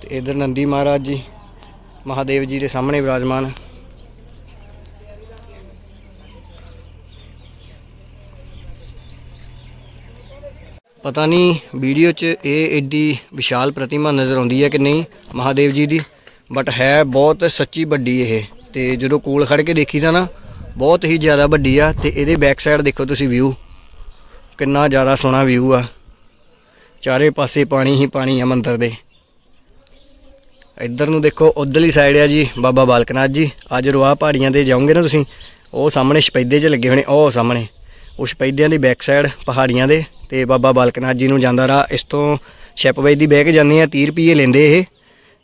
ਤੇ ਇਧਰ ਨੰਦੀ ਮਹਾਰਾਜ ਜੀ, ਮਹਾਦੇਵ ਜੀ ਦੇ ਸਾਹਮਣੇ ਵਿਰਾਜਮਾਨ ਪਤਾ ਨਹੀਂ ਵੀਡੀਓ 'ਚ ਇਹ ਏਡੀ ਵਿਸ਼ਾਲ ਪ੍ਰਤਿਮਾ ਨਜ਼ਰ ਆਉਂਦੀ ਹੈ ਕਿ ਨਹੀਂ ਮਹਾਦੇਵ ਜੀ ਦੀ, ਬਟ ਹੈ ਬਹੁਤ ਸੱਚੀ ਵੱਡੀ ਇਹ। ਤੇ ਜਦੋਂ ਕੋਲ ਖੜ ਕੇ ਦੇਖੀ ਤਾਂ ਨਾ, ਬਹੁਤ ਹੀ ਜ਼ਿਆਦਾ ਵੱਡੀ ਆ ਤੇ ਇਹਦੇ ਬੈਕ ਸਾਈਡ ਦੇਖੋ ਤੁਸੀਂ ਵਿਊ ਕਿੰਨਾ ਜ਼ਿਆਦਾ ਸੋਹਣਾ ਵਿਊ ਆ। ਚਾਰੇ ਪਾਸੇ ਪਾਣੀ ਹੀ ਪਾਣੀ ਆ ਮੰਦਰ ਦੇ। ਇੱਧਰ ਨੂੰ ਦੇਖੋ, ਉਧਰਲੀ ਸਾਈਡ ਆ ਜੀ, ਬਾਬਾ ਬਾਲਕਨਾਥ ਜੀ। ਅੱਜ ਰੋਆ ਪਹਾੜੀਆਂ ਤੇ ਜਾਓਗੇ ਨਾ ਤੁਸੀਂ, ਉਹ ਸਾਹਮਣੇ ਸ਼ਪੈਦੇ 'ਚ ਲੱਗੇ ਹੋਣੇ, ਉਹ ਸਾਹਮਣੇ। ਉਹ ਸ਼ਪੈਦਿਆਂ ਦੀ ਬੈਕ ਸਾਈਡ ਪਹਾੜੀਆਂ ਦੇ ਤੇ ਬਾਬਾ ਬਾਲਕਨਾਥ ਜੀ ਨੂੰ ਜਾਂਦਾ ਰਾਹ। ਇਸ ਤੋਂ ਸ਼ਿਪਵੇਜ ਦੀ ਬਹਿ ਕੇ ਜਾਂਦੇ ਆ 30 ਰੁਪਏ ਲੈਂਦੇ ਇਹ।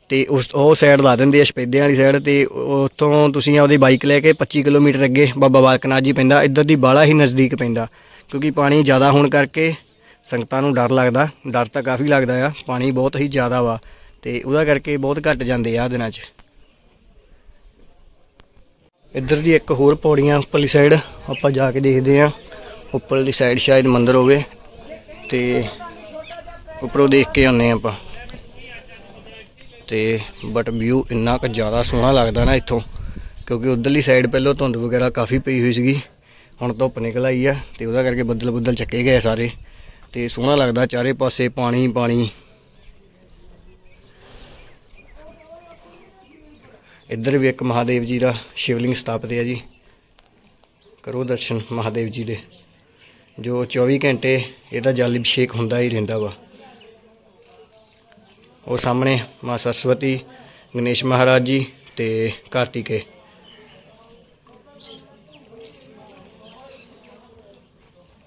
ਤੇ ਉਸ ਉਹ ਸਾਈਡ ਲਾ ਦਿੰਦੇ ਆ ਸਪੇਦਿਆਂ ਵਾਲੀ ਸਾਈਡ ਤੇ ਉੱਥੋਂ ਤੁਸੀਂ ਆਪਦੀ ਬਾਈਕ ਲੈ ਕੇ 25 ਕਿਲੋਮੀਟਰ ਅੱਗੇ ਬਾਬਾ ਬਾਲਕਨਾਥ ਜੀ ਪੈਂਦਾ, ਇੱਧਰ ਦੀ ਬਾਲਾ ਹੀ ਨਜ਼ਦੀਕ ਪੈਂਦਾ, ਕਿਉਂਕਿ ਪਾਣੀ ਜ਼ਿਆਦਾ ਹੋਣ ਕਰਕੇ ਸੰਗਤਾਂ ਨੂੰ ਡਰ ਲੱਗਦਾ, ਡਰ ਤਾਂ ਕਾਫੀ ਲੱਗਦਾ ਆ, ਪਾਣੀ ਬਹੁਤ ਹੀ ਜ਼ਿਆਦਾ ਵਾ ਤੇ ਉਹਦਾ ਕਰਕੇ ਬਹੁਤ ਘੱਟ ਜਾਂਦੇ ਆ ਦਿਨਾਂ 'ਚ। ਇੱਧਰ ਦੀ ਇੱਕ ਹੋਰ ਪੌੜੀਆਂ ਉੱਪਰਲੀ ਸਾਈਡ ਆਪਾਂ ਜਾ ਕੇ ਦੇਖਦੇ ਆ, ਉੱਪਰਲੀ ਸਾਈਡ ਸ਼ਾਇਦ ਮੰਦਰ ਹੋਵੇ ਤੇ ਉੱਪਰੋਂ ਦੇਖ ਕੇ ਆਉਂਦੇ ਹਾਂ ਆਪਾਂ। ਤੇ ਬਟ ਵਿਊ ਇੰਨਾ ਕੁ ਜ਼ਿਆਦਾ ਸੋਹਣਾ ਲੱਗਦਾ ਨਾ ਇੱਥੋਂ, ਕਿਉਂਕਿ ਉਧਰਲੀ ਸਾਈਡ ਪਹਿਲਾਂ ਧੁੰਦ ਵਗੈਰਾ ਕਾਫੀ ਪਈ ਹੋਈ ਸੀਗੀ, ਹੁਣ ਧੁੱਪ ਨਿਕਲ ਆਈ ਆ ਤੇ ਉਹਦਾ ਕਰਕੇ ਬੱਦਲ ਬੱਦਲ ਚੱਕੇ ਗਏ ਸਾਰੇ ਤੇ ਸੋਹਣਾ ਲੱਗਦਾ ਚਾਰੇ ਪਾਸੇ ਪਾਣੀ ਪਾਣੀ। ਇੱਧਰ ਵੀ ਇੱਕ ਮਹਾਦੇਵ ਜੀ ਦਾ ਸ਼ਿਵਲਿੰਗ ਸਥਾਪਿਤ ਹੈ ਜੀ। ਕਰੋ ਦਰਸ਼ਨ ਮਹਾਦੇਵ ਜੀ ਦੇ, ਜੋ 24 ਘੰਟੇ ਇਹਦਾ ਜਲ ਅਭਿਸ਼ੇਕ ਹੁੰਦਾ ਹੀ ਰਹਿੰਦਾ ਵਾ। ਉਹ ਸਾਹਮਣੇ ਮਾਂ ਸਰਸਵਤੀ, ਗਣੇਸ਼ ਮਹਾਰਾਜ ਜੀ ਤੇ ਕਾਰਤਿਕੇ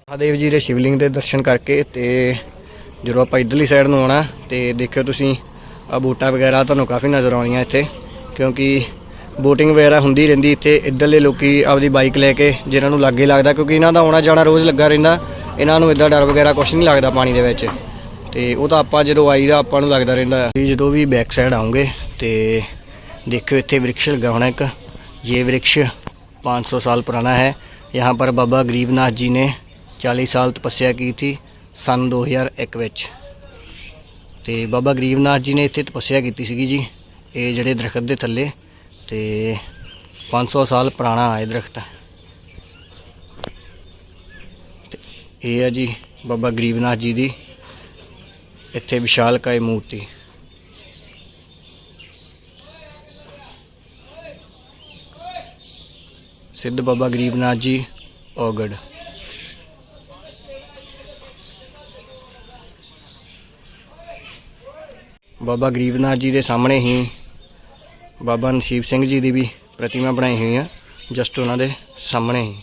ਮਹਾਦੇਵ ਜੀ ਦੇ ਸ਼ਿਵਲਿੰਗ ਦੇ ਦਰਸ਼ਨ ਕਰਕੇ ਤੇ ਜਦੋਂ ਆਪਾਂ ਇਧਰਲੀ ਸਾਈਡ ਨੂੰ ਆਉਣਾ ਤੇ ਦੇਖਿਓ ਤੁਸੀਂ ਆ ਬੋਟਾਂ ਵਗੈਰਾ ਤੁਹਾਨੂੰ ਕਾਫੀ ਨਜ਼ਰ ਆਉਣੀਆਂ ਇੱਥੇ, ਕਿਉਂਕਿ ਬੋਟਿੰਗ ਵਗੈਰਾ ਹੁੰਦੀ ਰਹਿੰਦੀ ਇੱਥੇ, ਇੱਧਰਲੇ ਲੋਕੀ ਆਪਦੀ ਬਾਈਕ ਲੈ ਕੇ ਜਿਨ੍ਹਾਂ ਨੂੰ ਲੱਗੇ ਲੱਗਦਾ, ਕਿਉਂਕਿ ਇਹਨਾਂ ਦਾ ਆਉਣਾ ਜਾਣਾ ਰੋਜ਼ ਲੱਗਾ ਰਹਿੰਦਾ, ਇਹਨਾਂ ਨੂੰ ਇਦਾਂ ਡਰ ਵਗੈਰਾ ਕੁਝ ਨਹੀਂ ਲੱਗਦਾ ਪਾਣੀ ਦੇ ਵਿੱਚ। ਤੇ ਉਹ ਤਾਂ ਆਪਾਂ ਜਦੋਂ ਆਈਦਾ ਆਪਾਂ ਨੂੰ ਲੱਗਦਾ ਰਹਿੰਦਾ ਹੈ। ਜਦੋਂ ਵੀ ਬੈਕ ਸਾਈਡ ਆਉਂਗੇ ਤੇ ਦੇਖਿਓ ਇੱਥੇ ਵ੍ਰਿਕਸ਼ ਲਗਾ ਹੋਣਾ ਇੱਕ ਇਹ ਵ੍ਰਿਕਸ਼ 500 साल पुराना है यहाँ पर बाबा गरीबनाथ जी ने 40 ਸਾਲ ਤਪੱਸਿਆ ਕੀਤੀ ਥੀ ਸਨ 2001 ਵਿੱਚ ਤੇ ਬਾਬਾ ਗਰੀਬਨਾਥ ਜੀ ਨੇ ਇੱਥੇ ਤਪੱਸਿਆ ਕੀਤੀ ਸੀਗੀ ਜੀ ਇਹ ਜਿਹੜੇ ਦਰਖਤ ਦੇ ਥੱਲੇ ਤੇ 500 ਸਾਲ ਪੁਰਾਣਾ ਹੈ ਦਰਖਤ ਤੇ ਇਹ ਹੈ ਜੀ ਬਾਬਾ ਗਰੀਬਨਾਥ ਜੀ ਦੀ ਇੱਥੇ ਵਿਸ਼ਾਲਕਾਏ ਮੂਰਤੀ। ਸਿੱਧ ਬਾਬਾ ਗਰੀਬਨਾਥ ਜੀ, ਔਗੜ। ਬਾਬਾ ਗਰੀਬਨਾਥ ਜੀ ਦੇ ਸਾਹਮਣੇ ਹੀ ਬਾਬਾ ਨਸੀਬ ਸਿੰਘ ਜੀ ਦੀ ਵੀ ਪ੍ਰਤਿਮਾ ਬਣਾਈ ਹੋਈ ਆ, ਜਸਟ ਉਹਨਾਂ ਦੇ ਸਾਹਮਣੇ ਹੀ।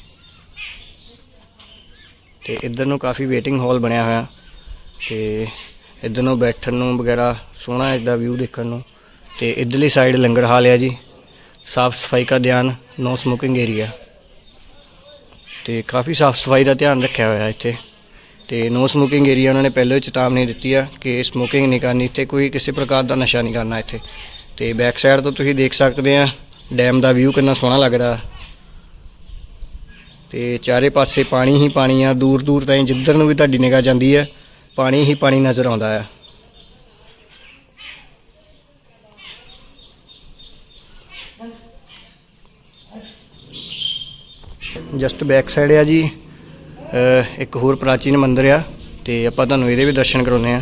ਤੇ ਇੱਧਰ ਨੂੰ ਕਾਫੀ ਵੇਟਿੰਗ ਹਾਲ ਬਣਿਆ ਹੋਇਆ ਤੇ ਇੱਧਰ ਨੂੰ ਬੈਠਣ ਨੂੰ ਵਗੈਰਾ, ਸੋਹਣਾ ਇਹਦਾ ਵਿਊ ਦੇਖਣ ਨੂੰ। ਤੇ ਇੱਧਰਲੀ ਸਾਈਡ ਲੰਗਰ ਹਾਲ ਹੈ ਜੀ। ਸਾਫ਼ ਸਫ਼ਾਈ ਦਾ ਧਿਆਨ ਨੋ ਸਮੋਕਿੰਗ ਏਰੀਆ ਤੇ ਕਾਫੀ ਸਾਫ਼ ਸਫ਼ਾਈ ਦਾ ਧਿਆਨ ਰੱਖਿਆ ਹੋਇਆ ਇੱਥੇ। ਤੇ ਨੋ ਸਮੋਕਿੰਗ ਏਰੀਆ ਉਹਨਾਂ ਨੇ ਪਹਿਲਾਂ ਹੀ ਚੇਤਾਵਨੀ ਦਿੱਤੀ ਆ ਕਿ ਸਮੋਕਿੰਗ ਨਹੀਂ ਕਰਨੀ, ਇੱਥੇ ਕੋਈ ਕਿਸੇ ਪ੍ਰਕਾਰ ਦਾ ਨਸ਼ਾ ਨਹੀਂ ਕਰਨਾ ਇੱਥੇ। ਤੇ ਬੈਕ ਸਾਈਡ ਤੋਂ ਤੁਸੀਂ ਦੇਖ ਸਕਦੇ ਆ ਡੈਮ ਦਾ ਵਿਊ ਕਿੰਨਾ ਸੋਹਣਾ ਲੱਗਦਾ ਤੇ ਚਾਰੇ ਪਾਸੇ ਪਾਣੀ ਹੀ ਪਾਣੀ ਆ ਦੂਰ ਦੂਰ ਤਾਈਂ ਜਿੱਧਰ ਨੂੰ ਵੀ ਤੁਹਾਡੀ ਨਿਗਾਹ ਜਾਂਦੀ ਹੈ ਪਾਣੀ ਹੀ ਪਾਣੀ ਨਜ਼ਰ ਆਉਂਦਾ ਆ ਜਸਟ ਬੈਕ ਸਾਈਡ ਆ ਜੀ। ਇੱਕ ਹੋਰ ਪ੍ਰਾਚੀਨ ਮੰਦਿਰ ਆ ਤੇ ਆਪਾਂ ਤੁਹਾਨੂੰ ਇਹਦੇ ਵੀ ਦਰਸ਼ਨ ਕਰਾਉਨੇ ਆ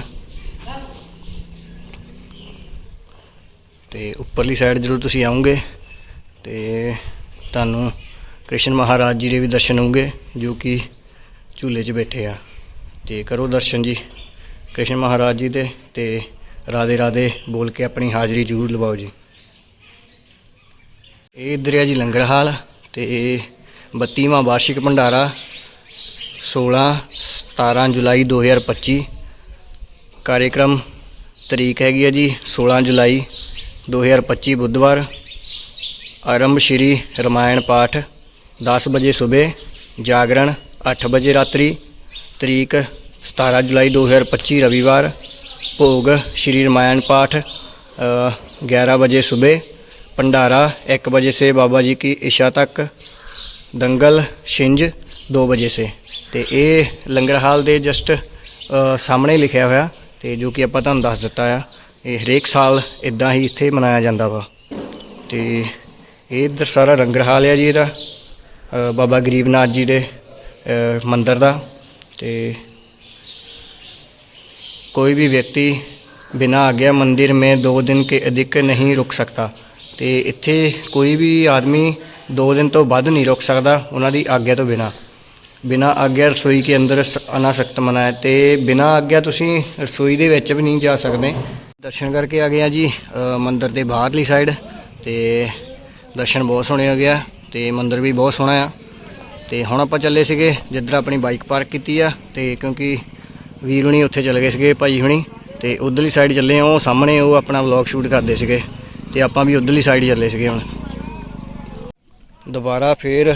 ਤੇ ਉੱਪਰਲੀ ਸਾਈਡ ਜਦੋਂ ਤੁਸੀਂ ਆਉਂਗੇ ਤੇ ਤੁਹਾਨੂੰ ਕ੍ਰਿਸ਼ਨ ਮਹਾਰਾਜ ਜੀ ਦੇ ਵੀ ਦਰਸ਼ਨ ਹੋਣਗੇ ਜੋ ਕਿ ਝੂਲੇ 'ਚ ਬੈਠੇ ਆ। ਤੇ ਕਰੋ ਦਰਸ਼ਨ ਜੀ। ਕ੍ਰਿਸ਼ਨ ਮਹਾਰਾਜ ਜੀ ਦੇ ਤੇ ਰਾਧੇ ਰਾਧੇ ਬੋਲ ਕੇ ਆਪਣੀ ਹਾਜ਼ਰੀ ਜ਼ਰੂਰ ਲਵਾਓ ਜੀ। ਇਹ ਇੱਧਰ ਆ ਜੀ ਲੰਗਰ ਹਾਲ ਤੇ 32ਵਾਂ ਵਾਰਸ਼ਿਕ ਭੰਡਾਰਾ 16 17 ਜੁਲਾਈ 2025 ਕਾਰਜਕ੍ਰਮ ਤਰੀਕ ਹੈਗੀ ਹੈ ਜੀ 16 ਜੁਲਾਈ 2025 ਬੁੱਧਵਾਰ। ਆਰੰਭ ਸ਼੍ਰੀ ਰਮਾਇਣ ਪਾਠ 10 ਵਜੇ ਸਵੇਰ, ਜਾਗਰਣ 8 ਵਜੇ ਰਾਤਰੀ। ਤਰੀਕ 17 ਜੁਲਾਈ 2025 ਰਵੀਵਾਰ ਭੋਗ ਸ਼੍ਰੀ ਰਮਾਇਣ ਪਾਠ अ, 11 बजे सुबह भंडारा एक बजे से बाबा जी की इशा तक दंगल छिंज 2 ਵਜੇ ਸੇ ਤੇ ਇਹ ਲੰਗਰ ਹਾਲ ਦੇ ਜਸਟ ਸਾਹਮਣੇ ਲਿਖਿਆ ਹੋਇਆ ਤੇ ਜੋ ਕਿ ਆਪਾਂ ਤੁਹਾਨੂੰ ਦੱਸ ਦਿੱਤਾ ਆ ਇਹ ਹਰੇਕ ਸਾਲ ਇਦਾਂ ਹੀ ਇੱਥੇ ਮਨਾਇਆ ਜਾਂਦਾ ਵਾ ਤੇ ਇਹ ਇੱਧਰ ਸਾਰਾ ਲੰਗਰ ਹਾਲ ਹੈ ਜੀ ਇਹਦਾ ਅ, ਬਾਬਾ ਗਰੀਬਨਾਥ ਜੀ ਦੇ ਅ, ਮੰਦਿਰ ਦਾ ਤੇ कोई भी व्यक्ति बिना आज्ञा मंदिर में दो दिन के अधिक नहीं रुक सकता ਤੇ ਇੱਥੇ ਕੋਈ ਵੀ ਆਦਮੀ 2 ਦਿਨ ਤੋਂ ਵੱਧ ਨਹੀਂ ਰੁਕ ਸਕਦਾ ਉਹਨਾਂ ਦੀ ਆਗਿਆ ਤੋਂ ਬਿਨਾ ਬਿਨਾ ਆਗਿਆ ਰਸੋਈ ਕੇ ਅੰਦਰ ਸ- ਆਣਾ ਸਖਤ ਮਨਾ ਹੈ ਤੇ ਬਿਨਾ ਆਗਿਆ ਤੁਸੀਂ ਰਸੋਈ ਦੇ ਵਿੱਚ ਵੀ ਨਹੀਂ ਜਾ ਸਕਦੇ ਦਰਸ਼ਨ ਕਰਕੇ ਆ ਗਏ ਆ ਜੀ ਅ, ਮੰਦਿਰ ਦੇ ਬਾਹਰਲੀ ਸਾਈਡ ਤੇ ਦਰਸ਼ਨ ਬਹੁਤ ਸੋਹਣੇ ਹੋ ਗਿਆ ਤੇ ਮੰਦਿਰ ਵੀ ਬਹੁਤ ਸੋਹਣਾ ਆ ਤੇ ਹੁਣ ਆਪਾਂ ਚੱਲੇ ਸੀਗੇ ਜਿੱਧਰ ਆਪਣੀ ਬਾਈਕ ਪਾਰਕ ਕੀਤੀ ਆ ਤੇ ਕਿਉਂਕਿ ਵੀਰ ਹੁਣੀ ਉੱਥੇ ਚਲੇ ਗਏ ਸੀਗੇ, ਭਾਈ ਹੁਣੀ, ਤੇ ਉਧਰਲੀ ਸਾਈਡ ਚੱਲੇ ਆ ਉਹ ਸਾਹਮਣੇ ਉਹ ਆਪਣਾ ਵਲੌਗ ਸ਼ੂਟ ਕਰਦੇ ਸੀਗੇ ਤੇ ਆਪਾਂ ਵੀ ਉਧਰਲੀ ਸਾਈਡ ਚੱਲੇ ਸੀਗੇ ਹੁਣ। ਦੁਬਾਰਾ ਫੇਰ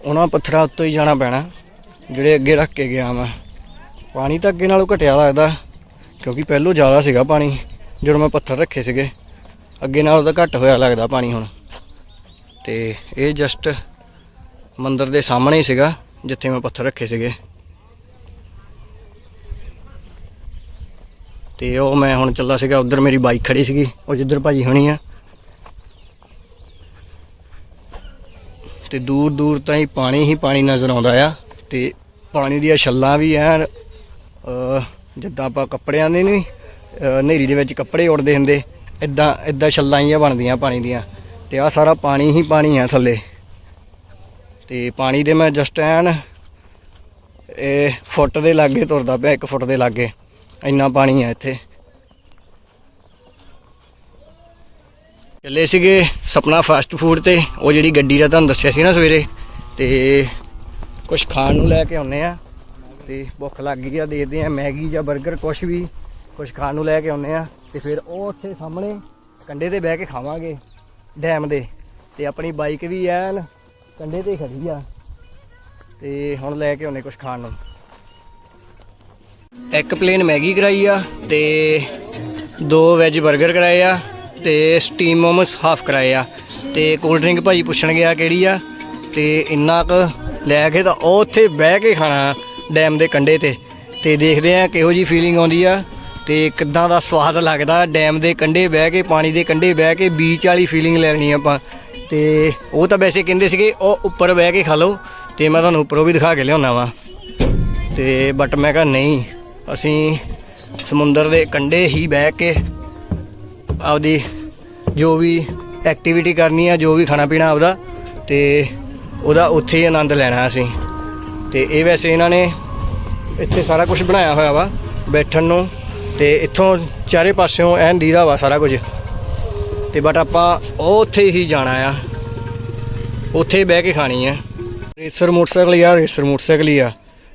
ਉਹਨਾਂ ਪੱਥਰਾਂ ਉੱਤੇ ਹੀ ਜਾਣਾ ਪੈਣਾ, ਜਿਹੜੇ ਅੱਗੇ ਰੱਖ ਕੇ ਗਿਆ ਮੈਂ। ਪਾਣੀ ਤਾਂ ਅੱਗੇ ਨਾਲੋਂ ਘਟਿਆ ਲੱਗਦਾ, ਕਿਉਂਕਿ ਪਹਿਲੋਂ ਜ਼ਿਆਦਾ ਸੀਗਾ ਪਾਣੀ, ਜਦੋਂ ਮੈਂ ਪੱਥਰ ਰੱਖੇ ਸੀਗੇ। ਅੱਗੇ ਨਾਲੋਂ ਤਾਂ ਘੱਟ ਹੋਇਆ ਲੱਗਦਾ ਪਾਣੀ ਹੁਣ। ਤੇ ਇਹ ਜਸਟ ਮੰਦਿਰ ਦੇ ਸਾਹਮਣੇ ਹੀ ਸੀਗਾ ਜਿੱਥੇ ਮੈਂ ਪੱਥਰ ਰੱਖੇ ਸੀਗੇ। ਤੇ ਉਹ ਮੈਂ ਹੁਣ ਚੱਲਾ ਸੀਗਾ ਉਧਰ ਮੇਰੀ ਬਾਈਕ ਖੜੀ ਸੀਗੀ ਉਹ ਜਿੱਧਰ ਭਾਜੀ ਹੋਣੀ ਆ। ਤੇ ਦੂਰ ਦੂਰ ਤਾਈਂ ਪਾਣੀ ਹੀ ਪਾਣੀ ਨਜ਼ਰ ਆਉਂਦਾ ਆ ਤੇ ਪਾਣੀ ਦੀਆਂ ਛੱਲਾਂ ਵੀ ਐਨ ਜਿੱਦਾਂ ਆਪਾਂ ਕੱਪੜਿਆਂ ਦੇ ਨਹੀਂ ਅਹ, ਹਨੇਰੀ ਦੇ ਵਿੱਚ ਕੱਪੜੇ ਉੜਦੇ ਹੁੰਦੇ ਇਦਾਂ ਇਦਾਂ ਛੱਲਾਂ ਹੀ ਬਣਦੀਆਂ ਪਾਣੀ ਦੀਆਂ। ਤੇ ਆ ਸਾਰਾ ਪਾਣੀ ਹੀ ਪਾਣੀ ਆ ਥੱਲੇ। ਤੇ ਪਾਣੀ ਦੇ ਮੈਂ ਜਸਟ ਐਨ ਇਹ ਫੁੱਟ ਦੇ ਲਾਗੇ ਤੁਰਦਾ ਪਿਆ 1 ਫੁੱਟ ਦੇ ਲਾਗੇ। ਇੰਨਾ ਪਾਣੀ ਆ ਇੱਥੇ। ਚੱਲੇ ਸੀਗੇ ਸਪਨਾ ਫਾਸਟ ਫੂਡ ਤੇ। ਉਹ ਜਿਹੜੀ ਗੱਡੀ ਦਾ ਤੁਹਾਨੂੰ ਦੱਸਿਆ ਸੀ ਨਾ ਸਵੇਰੇ, ਤੇ ਕੁਝ ਖਾਣ ਨੂੰ ਲੈ ਕੇ ਆਉਨੇ ਆ। ਤੇ ਭੁੱਖ ਲੱਗ ਗਈ ਆ, ਦੇਖਦੇ ਆ ਮੈਗੀ ਜਾਂ 버ਗਰ ਕੁਛ ਵੀ ਕੁਛ ਖਾਣ ਨੂੰ ਲੈ ਕੇ ਆਉਨੇ ਆ। ਤੇ ਫਿਰ ਉਹ ਉੱਥੇ ਸਾਹਮਣੇ ਕੰਡੇ ਤੇ ਬਹਿ ਕੇ ਖਾਵਾਂਗੇ, ਡੈਮ ਦੇ। ਤੇ ਆਪਣੀ ਬਾਈਕ ਵੀ ਐਨ ਕੰਡੇ ਤੇ ਖੜੀ ਆ। ਤੇ ਹੁਣ ਲੈ ਕੇ ਆਉਨੇ ਕੁਛ ਖਾਣ ਨੂੰ। ਇੱਕ ਪਲੇਨ ਮੈਗੀ ਕਰਾਈ ਆ ਤੇ ਦੋ ਵੈਜ 버ਗਰ ਕਰਾਏ ਆ ਤੇ ਸਟੀਮ ਮੋਮਸ ਹਾਫ ਕਰਾਏ ਆ। ਤੇ ਕੋਲਡ ਡਰਿੰਕ ਭਾਈ ਪੁੱਛਣ ਗਿਆ ਕਿਹੜੀ ਆ ਤੇ ਇੰਨਾ ਕੁ ਲੈ ਕੇ ਤਾਂ ਉਹ ਉੱਥੇ ਬਹਿ ਕੇ ਖਾਣਾ ਡੈਮ ਦੇ ਕੰਢੇ ਤੇ। ਤੇ ਦੇਖਦੇ ਆ ਕਿਹੋ ਜੀ ਫੀਲਿੰਗ ਆਉਂਦੀ ਆ ਤੇ ਕਿੱਦਾਂ ਦਾ ਸਵਾਦ ਲੱਗਦਾ ਡੈਮ ਦੇ ਕੰਢੇ ਬਹਿ ਕੇ, ਪਾਣੀ ਦੇ ਕੰਢੇ ਬਹਿ ਕੇ ਬੀਚ ਵਾਲੀ ਫੀਲਿੰਗ ਲੈਣੀ ਆਪਾਂ। ਤੇ ਉਹ ਤਾਂ ਵੈਸੇ ਕਹਿੰਦੇ ਸੀਗੇ, ਉਹ ਉੱਪਰ ਬਹਿ ਕੇ ਖਾ ਲਓ ਤੇ ਮੈਂ ਤੁਹਾਨੂੰ ਉੱਪਰੋਂ ਵੀ ਦਿਖਾ ਕੇ ਲਿਆਉਣਾ ਵਾ। ਤੇ ਬਟ ਮੈਂ ਕਿਹਾ, ਨਹੀਂ, ਅਸੀਂ ਸਮੁੰਦਰ ਦੇ ਕੰਢੇ ਹੀ ਬਹਿ ਕੇ ਆਪਦੀ ਜੋ ਵੀ ਐਕਟੀਵਿਟੀ ਕਰਨੀ ਆ, ਜੋ ਵੀ ਖਾਣਾ ਪੀਣਾ ਆਪਦਾ ਤੇ ਉਹਦਾ ਉੱਥੇ ਹੀ ਆਨੰਦ ਲੈਣਾ ਅਸੀਂ। ਤੇ ਇਹ ਵੈਸੇ ਇਹਨਾਂ ਨੇ ਇੱਥੇ ਸਾਰਾ ਕੁਝ ਬਣਾਇਆ ਹੋਇਆ ਵਾ ਬੈਠਣ ਨੂੰ ਤੇ ਇੱਥੋਂ ਚਾਰੇ ਪਾਸਿਓਂ ਐਨ ਦੀਦਾ ਵਾ ਸਾਰਾ ਕੁਝ। ਤੇ ਬਟ ਆਪਾਂ ਉਹ ਉੱਥੇ ਹੀ ਜਾਣਾ ਆ। ਉੱਥੇ ਬਹਿ ਕੇ ਖਾਣੀ ਆ। ਰੇਸਰ ਮੋਟਰਸਾਈਕਲ ਯਾਰ, ਰੇਸਰ ਮੋਟਰਸਾਈਕਲ ਹੀ ਆ।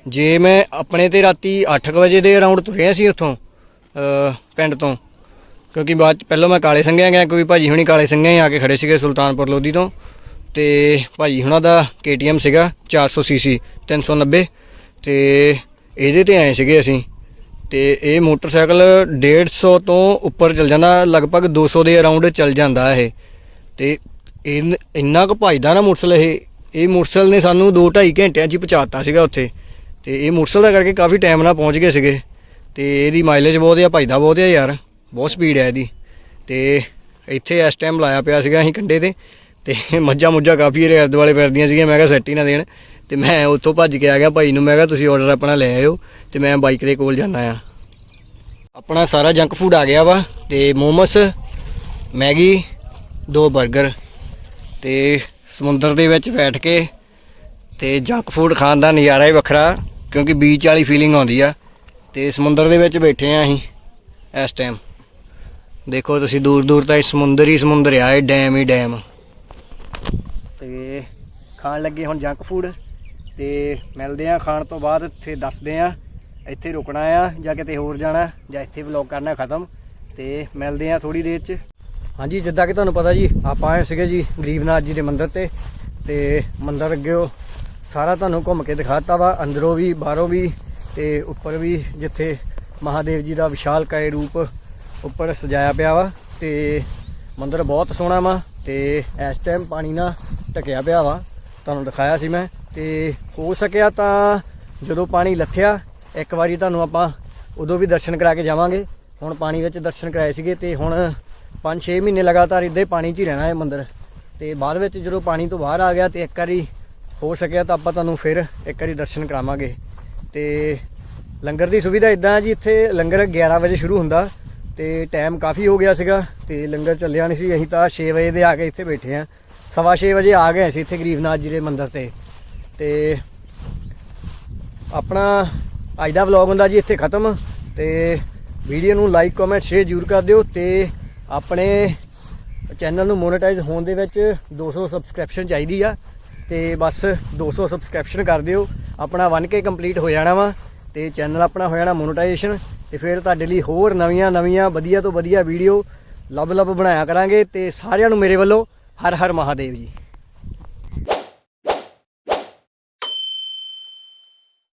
ਜੇ ਮੈਂ ਆਪਣੇ ਤੇ ਰਾਤੀ 8 ਵਜੇ ਦੇ ਅਰਾਊਂਡ ਤੁਰਿਆ ਸੀ ਉੱਥੋਂ ਪਿੰਡ ਤੋਂ, ਕਿਉਂਕਿ ਬਾਅਦ 'ਚ ਪਹਿਲਾਂ ਮੈਂ ਕਾਲੇ ਸੰਘਿਆ ਗਿਆ ਕੋਈ ਭਾਜੀ ਹੁਣੀ ਕਾਲੇ ਸੰਘਿਆ ਹੀ ਆ ਕੇ ਖੜੇ ਸੀਗੇ ਸੁਲਤਾਨਪੁਰ ਲੋਧੀ ਤੋਂ। ਤੇ ਭਾਜੀ ਹੁਣਾਂ ਦਾ KTM ਸੀਗਾ 400 ਸੀਸੀ 390 ਤੇ ਇਹਦੇ ਤੇ ਆਏ ਸੀਗੇ ਅਸੀਂ। ਤੇ ਇਹ ਮੋਟਰਸਾਈਕਲ 150 ਤੋਂ ਉੱਪਰ ਚੱਲ ਜਾਂਦਾ, ਲਗਭਗ 200 ਦੇ ਅਰਾਊਂਡ ਚੱਲ ਜਾਂਦਾ ਇਹ। ਤੇ ਇਨ- ਇੰਨਾ ਕੁ ਭਜਦਾ ਨਾ ਮੋਟਰਸਾਈਕਲ ਇਹ। ਇਹ ਮੋਟਰਸਾਈਕਲ ਨੇ ਸਾਨੂੰ 2 2.5 ਘੰਟਿਆਂ 'ਚ ਹੀ ਪਹੁੰਚਾਤਾ ਸੀਗਾ ਉੱਥੇ। ਤੇ ਇਹ ਮੋਟਰਸਾਈਕਲ ਦਾ ਕਰਕੇ ਕਾਫੀ ਟਾਈਮ ਨਾਲ ਪਹੁੰਚ ਗਏ ਸੀਗੇ। ਤੇ ਇਹਦੀ ਮਾਈਲੇਜ ਬਹੁਤ ਆ, ਭਜਦਾ ਬਹੁਤ ਆ ਯਾਰ। ਬਹੁਤ ਸਪੀਡ ਹੈ ਇਹਦੀ। ਤੇ ਇੱਥੇ ਇਸ ਟਾਈਮ ਲਾਇਆ ਪਿਆ ਸੀਗਾ ਅਸੀਂ ਕੰਡੇ ਤੇ। ਤੇ ਮੱਝਾਂ ਮੁੱਝਾਂ ਕਾਫੀ ਰੇਲ ਦੁਆਲੇ ਵਾਲੇ ਫਿਰਦੀਆਂ ਸੀਗੀਆਂ। ਮੈਂ ਕਿਹਾ ਸੈੱਟ ਹੀ ਨਾ ਦੇਣ। ਤੇ ਮੈਂ ਉੱਥੋਂ ਭੱਜ ਕੇ ਆ ਗਿਆ ਭਾਈ ਨੂੰ, ਮੈਂ ਕਿਹਾ ਤੁਸੀਂ ਆਰਡਰ ਆਪਣਾ ਲੈ ਆਇਓ ਤੇ ਮੈਂ ਬਾਈਕ ਦੇ ਕੋਲ ਜਾਂਦਾ ਆ। ਆਪਣਾ ਸਾਰਾ ਜੰਕ ਫੂਡ ਆ ਗਿਆ ਵਾ ਤੇ ਮੋਮਸ, ਮੈਗੀ, ਦੋ 버ਗਰ ਤੇ ਸਮੁੰਦਰ ਦੇ ਵਿੱਚ ਬੈਠ ਕੇ ਤੇ ਜੰਕ ਫੂਡ ਖਾਣ ਦਾ ਨਜ਼ਾਰਾ ਹੀ ਵੱਖਰਾ, ਕਿਉਂਕਿ ਬੀਚ ਵਾਲੀ ਫੀਲਿੰਗ ਆਉਂਦੀ ਆ ਤੇ ਸਮੁੰਦਰ ਦੇ ਵਿੱਚ ਬੈਠੇ ਆ ਅਸੀਂ ਇਸ ਟਾਈਮ ਦੇਖੋ ਤੁਸੀਂ ਦੂਰ ਦੂਰ ਤੱਕ ਸਮੁੰਦਰ ਹੀ ਸਮੁੰਦਰ ਆ, ਇਹ ਡੈਮ ਹੀ ਡੈਮ ਤੇ ਖਾਣ ਲੱਗੇ ਹੁਣ ਜੰਕ ਫੂਡ ਤੇ ਮਿਲਦੇ ਆ ਖਾਣ ਤੋਂ ਬਾਅਦ ਇੱਥੇ ਦੱਸਦੇ ਆ ਇੱਥੇ ਰੁਕਣਾ ਆ ਜਾਂ ਕਿਤੇ ਹੋਰ ਜਾਣਾ ਜਾਂ ਇੱਥੇ ਵਲੌਗ ਕਰਨਾ ਖਤਮ ਤੇ ਮਿਲਦੇ ਆ ਥੋੜੀ ਦੇਰ ਚ। ਹਾਂਜੀ, ਜਿੱਦਾਂ ਕਿ ਤੁਹਾਨੂੰ ਪਤਾ ਜੀ, ਆਪਾਂ ਆਏ ਸੀਗੇ ਜੀ ਗਰੀਬਨਾਥ ਜੀ ਦੇ ਮੰਦਿਰ ਤੇ ਤੇ ਮੰਦਿਰ ਉਹ ਸਾਰਾ ਤੁਹਾਨੂੰ ਘੁੰਮ ਕੇ ਦਿਖਾਤਾ ਵਾ, ਅੰਦਰੋਂ ਵੀ, ਬਾਹਰੋਂ ਵੀ ਤੇ ਉੱਪਰ ਵੀ ਜਿੱਥੇ ਮਹਾਦੇਵ ਜੀ ਦਾ ਵਿਸ਼ਾਲ ਕਾਏ ਰੂਪ ਉੱਪਰ ਸਜਾਇਆ ਪਿਆ ਵਾ ਤੇ ਮੰਦਿਰ ਬਹੁਤ ਸੋਹਣਾ ਵਾ ਤੇ ਇਸ ਟਾਈਮ ਪਾਣੀ ਨਾਲ ਢਕਿਆ ਪਿਆ ਵਾ, ਤੁਹਾਨੂੰ ਦਿਖਾਇਆ ਸੀ ਮੈਂ। ਤੇ ਹੋ ਸਕਿਆ ਤਾਂ ਜਦੋਂ ਪਾਣੀ ਲੱਥਿਆ, ਇੱਕ ਵਾਰੀ ਤੁਹਾਨੂੰ ਆਪਾਂ ਉਦੋਂ ਵੀ ਦਰਸ਼ਨ ਕਰਾ ਕੇ ਜਾਵਾਂਗੇ। ਹੁਣ ਪਾਣੀ ਵਿੱਚ ਦਰਸ਼ਨ ਕਰਾਏ ਸੀਗੇ ਤੇ ਹੁਣ 5-6 ਮਹੀਨੇ ਲਗਾਤਾਰ ਇੱਦਾਂ ਹੀ ਪਾਣੀ 'ਚ ਹੀ ਰਹਿਣਾ ਹੈ ਮੰਦਿਰ। ਤੇ ਬਾਅਦ ਵਿੱਚ ਜਦੋਂ ਪਾਣੀ ਤੋਂ ਬਾਹਰ ਆ ਗਿਆ ਤੇ ਇੱਕ ਵਾਰੀ ਹੋ ਸਕਿਆ ਤਾਂ ਆਪਾਂ ਤੁਹਾਨੂੰ ਫਿਰ ਇੱਕ ਵਾਰੀ ਦਰਸ਼ਨ ਕਰਾਵਾਂਗੇ। ਤੇ ਲੰਗਰ ਦੀ ਸੁਵਿਧਾ ਇਦਾਂ ਹੈ ਜੀ, ਇੱਥੇ ਲੰਗਰ 11 ਵਜੇ ਸ਼ੁਰੂ ਹੁੰਦਾ ਤੇ ਟਾਈਮ ਕਾਫੀ ਹੋ ਗਿਆ ਸੀਗਾ ਤੇ ਲੰਗਰ ਚੱਲਿਆ ਨਹੀਂ ਸੀ, ਅਸੀਂ ਤਾਂ 6 ਵਜੇ ਦੇ ਆ ਕੇ ਇੱਥੇ ਬੈਠੇ ਆ ਸਵਾ 6 ਵਜੇ ਆ ਗਏ ਸੀ ਇੱਥੇ ਗਰੀਬਨਾਥ ਜੀ ਦੇ ਮੰਦਿਰ ਤੇ। ਤੇ ਆਪਣਾ ਅੱਜ ਦਾ ਵਲੌਗ ਹੁੰਦਾ ਜੀ ਇੱਥੇ ਖਤਮ ਤੇ ਵੀਡੀਓ ਨੂੰ ਲਾਈਕ ਕਮੈਂਟ ਸ਼ੇਅਰ ਜ਼ਰੂਰ ਕਰ ਦਿਓ ਤੇ ਆਪਣੇ ਚੈਨਲ ਨੂੰ ਮੋਨੇਟਾਈਜ਼ ਹੋਣ ਦੇ ਵਿੱਚ 200 ਸਬਸਕ੍ਰਿਪਸ਼ਨ ਚਾਹੀਦੀ ਆ ਤੇ ਬਸ 200 ਸਬਸਕ੍ਰਿਪਸ਼ਨ ਕਰ ਦਿਓ। ਆਪਣਾ 1k ਕੰਪਲੀਟ ਹੋ ਜਾਣਾ ਵਾ ਤੇ ਚੈਨਲ ਆਪਣਾ ਹੋ ਜਾਣਾ ਮੋਨੇਟਾਈਜੇਸ਼ਨ ਤੇ ਫਿਰ ਤੁਹਾਡੇ ਲਈ ਹੋਰ ਨਵੀਆਂ ਨਵੀਆਂ ਵਧੀਆ ਤੋਂ ਵਧੀਆ ਵੀਡੀਓ ਲੱਭ ਲੱਭ ਬਣਾਇਆ ਕਰਾਂਗੇ ਤੇ ਸਾਰਿਆਂ ਨੂੰ ਮੇਰੇ ਵੱਲੋਂ ਹਰ ਹਰ ਮਹਾਦੇਵ ਜੀ।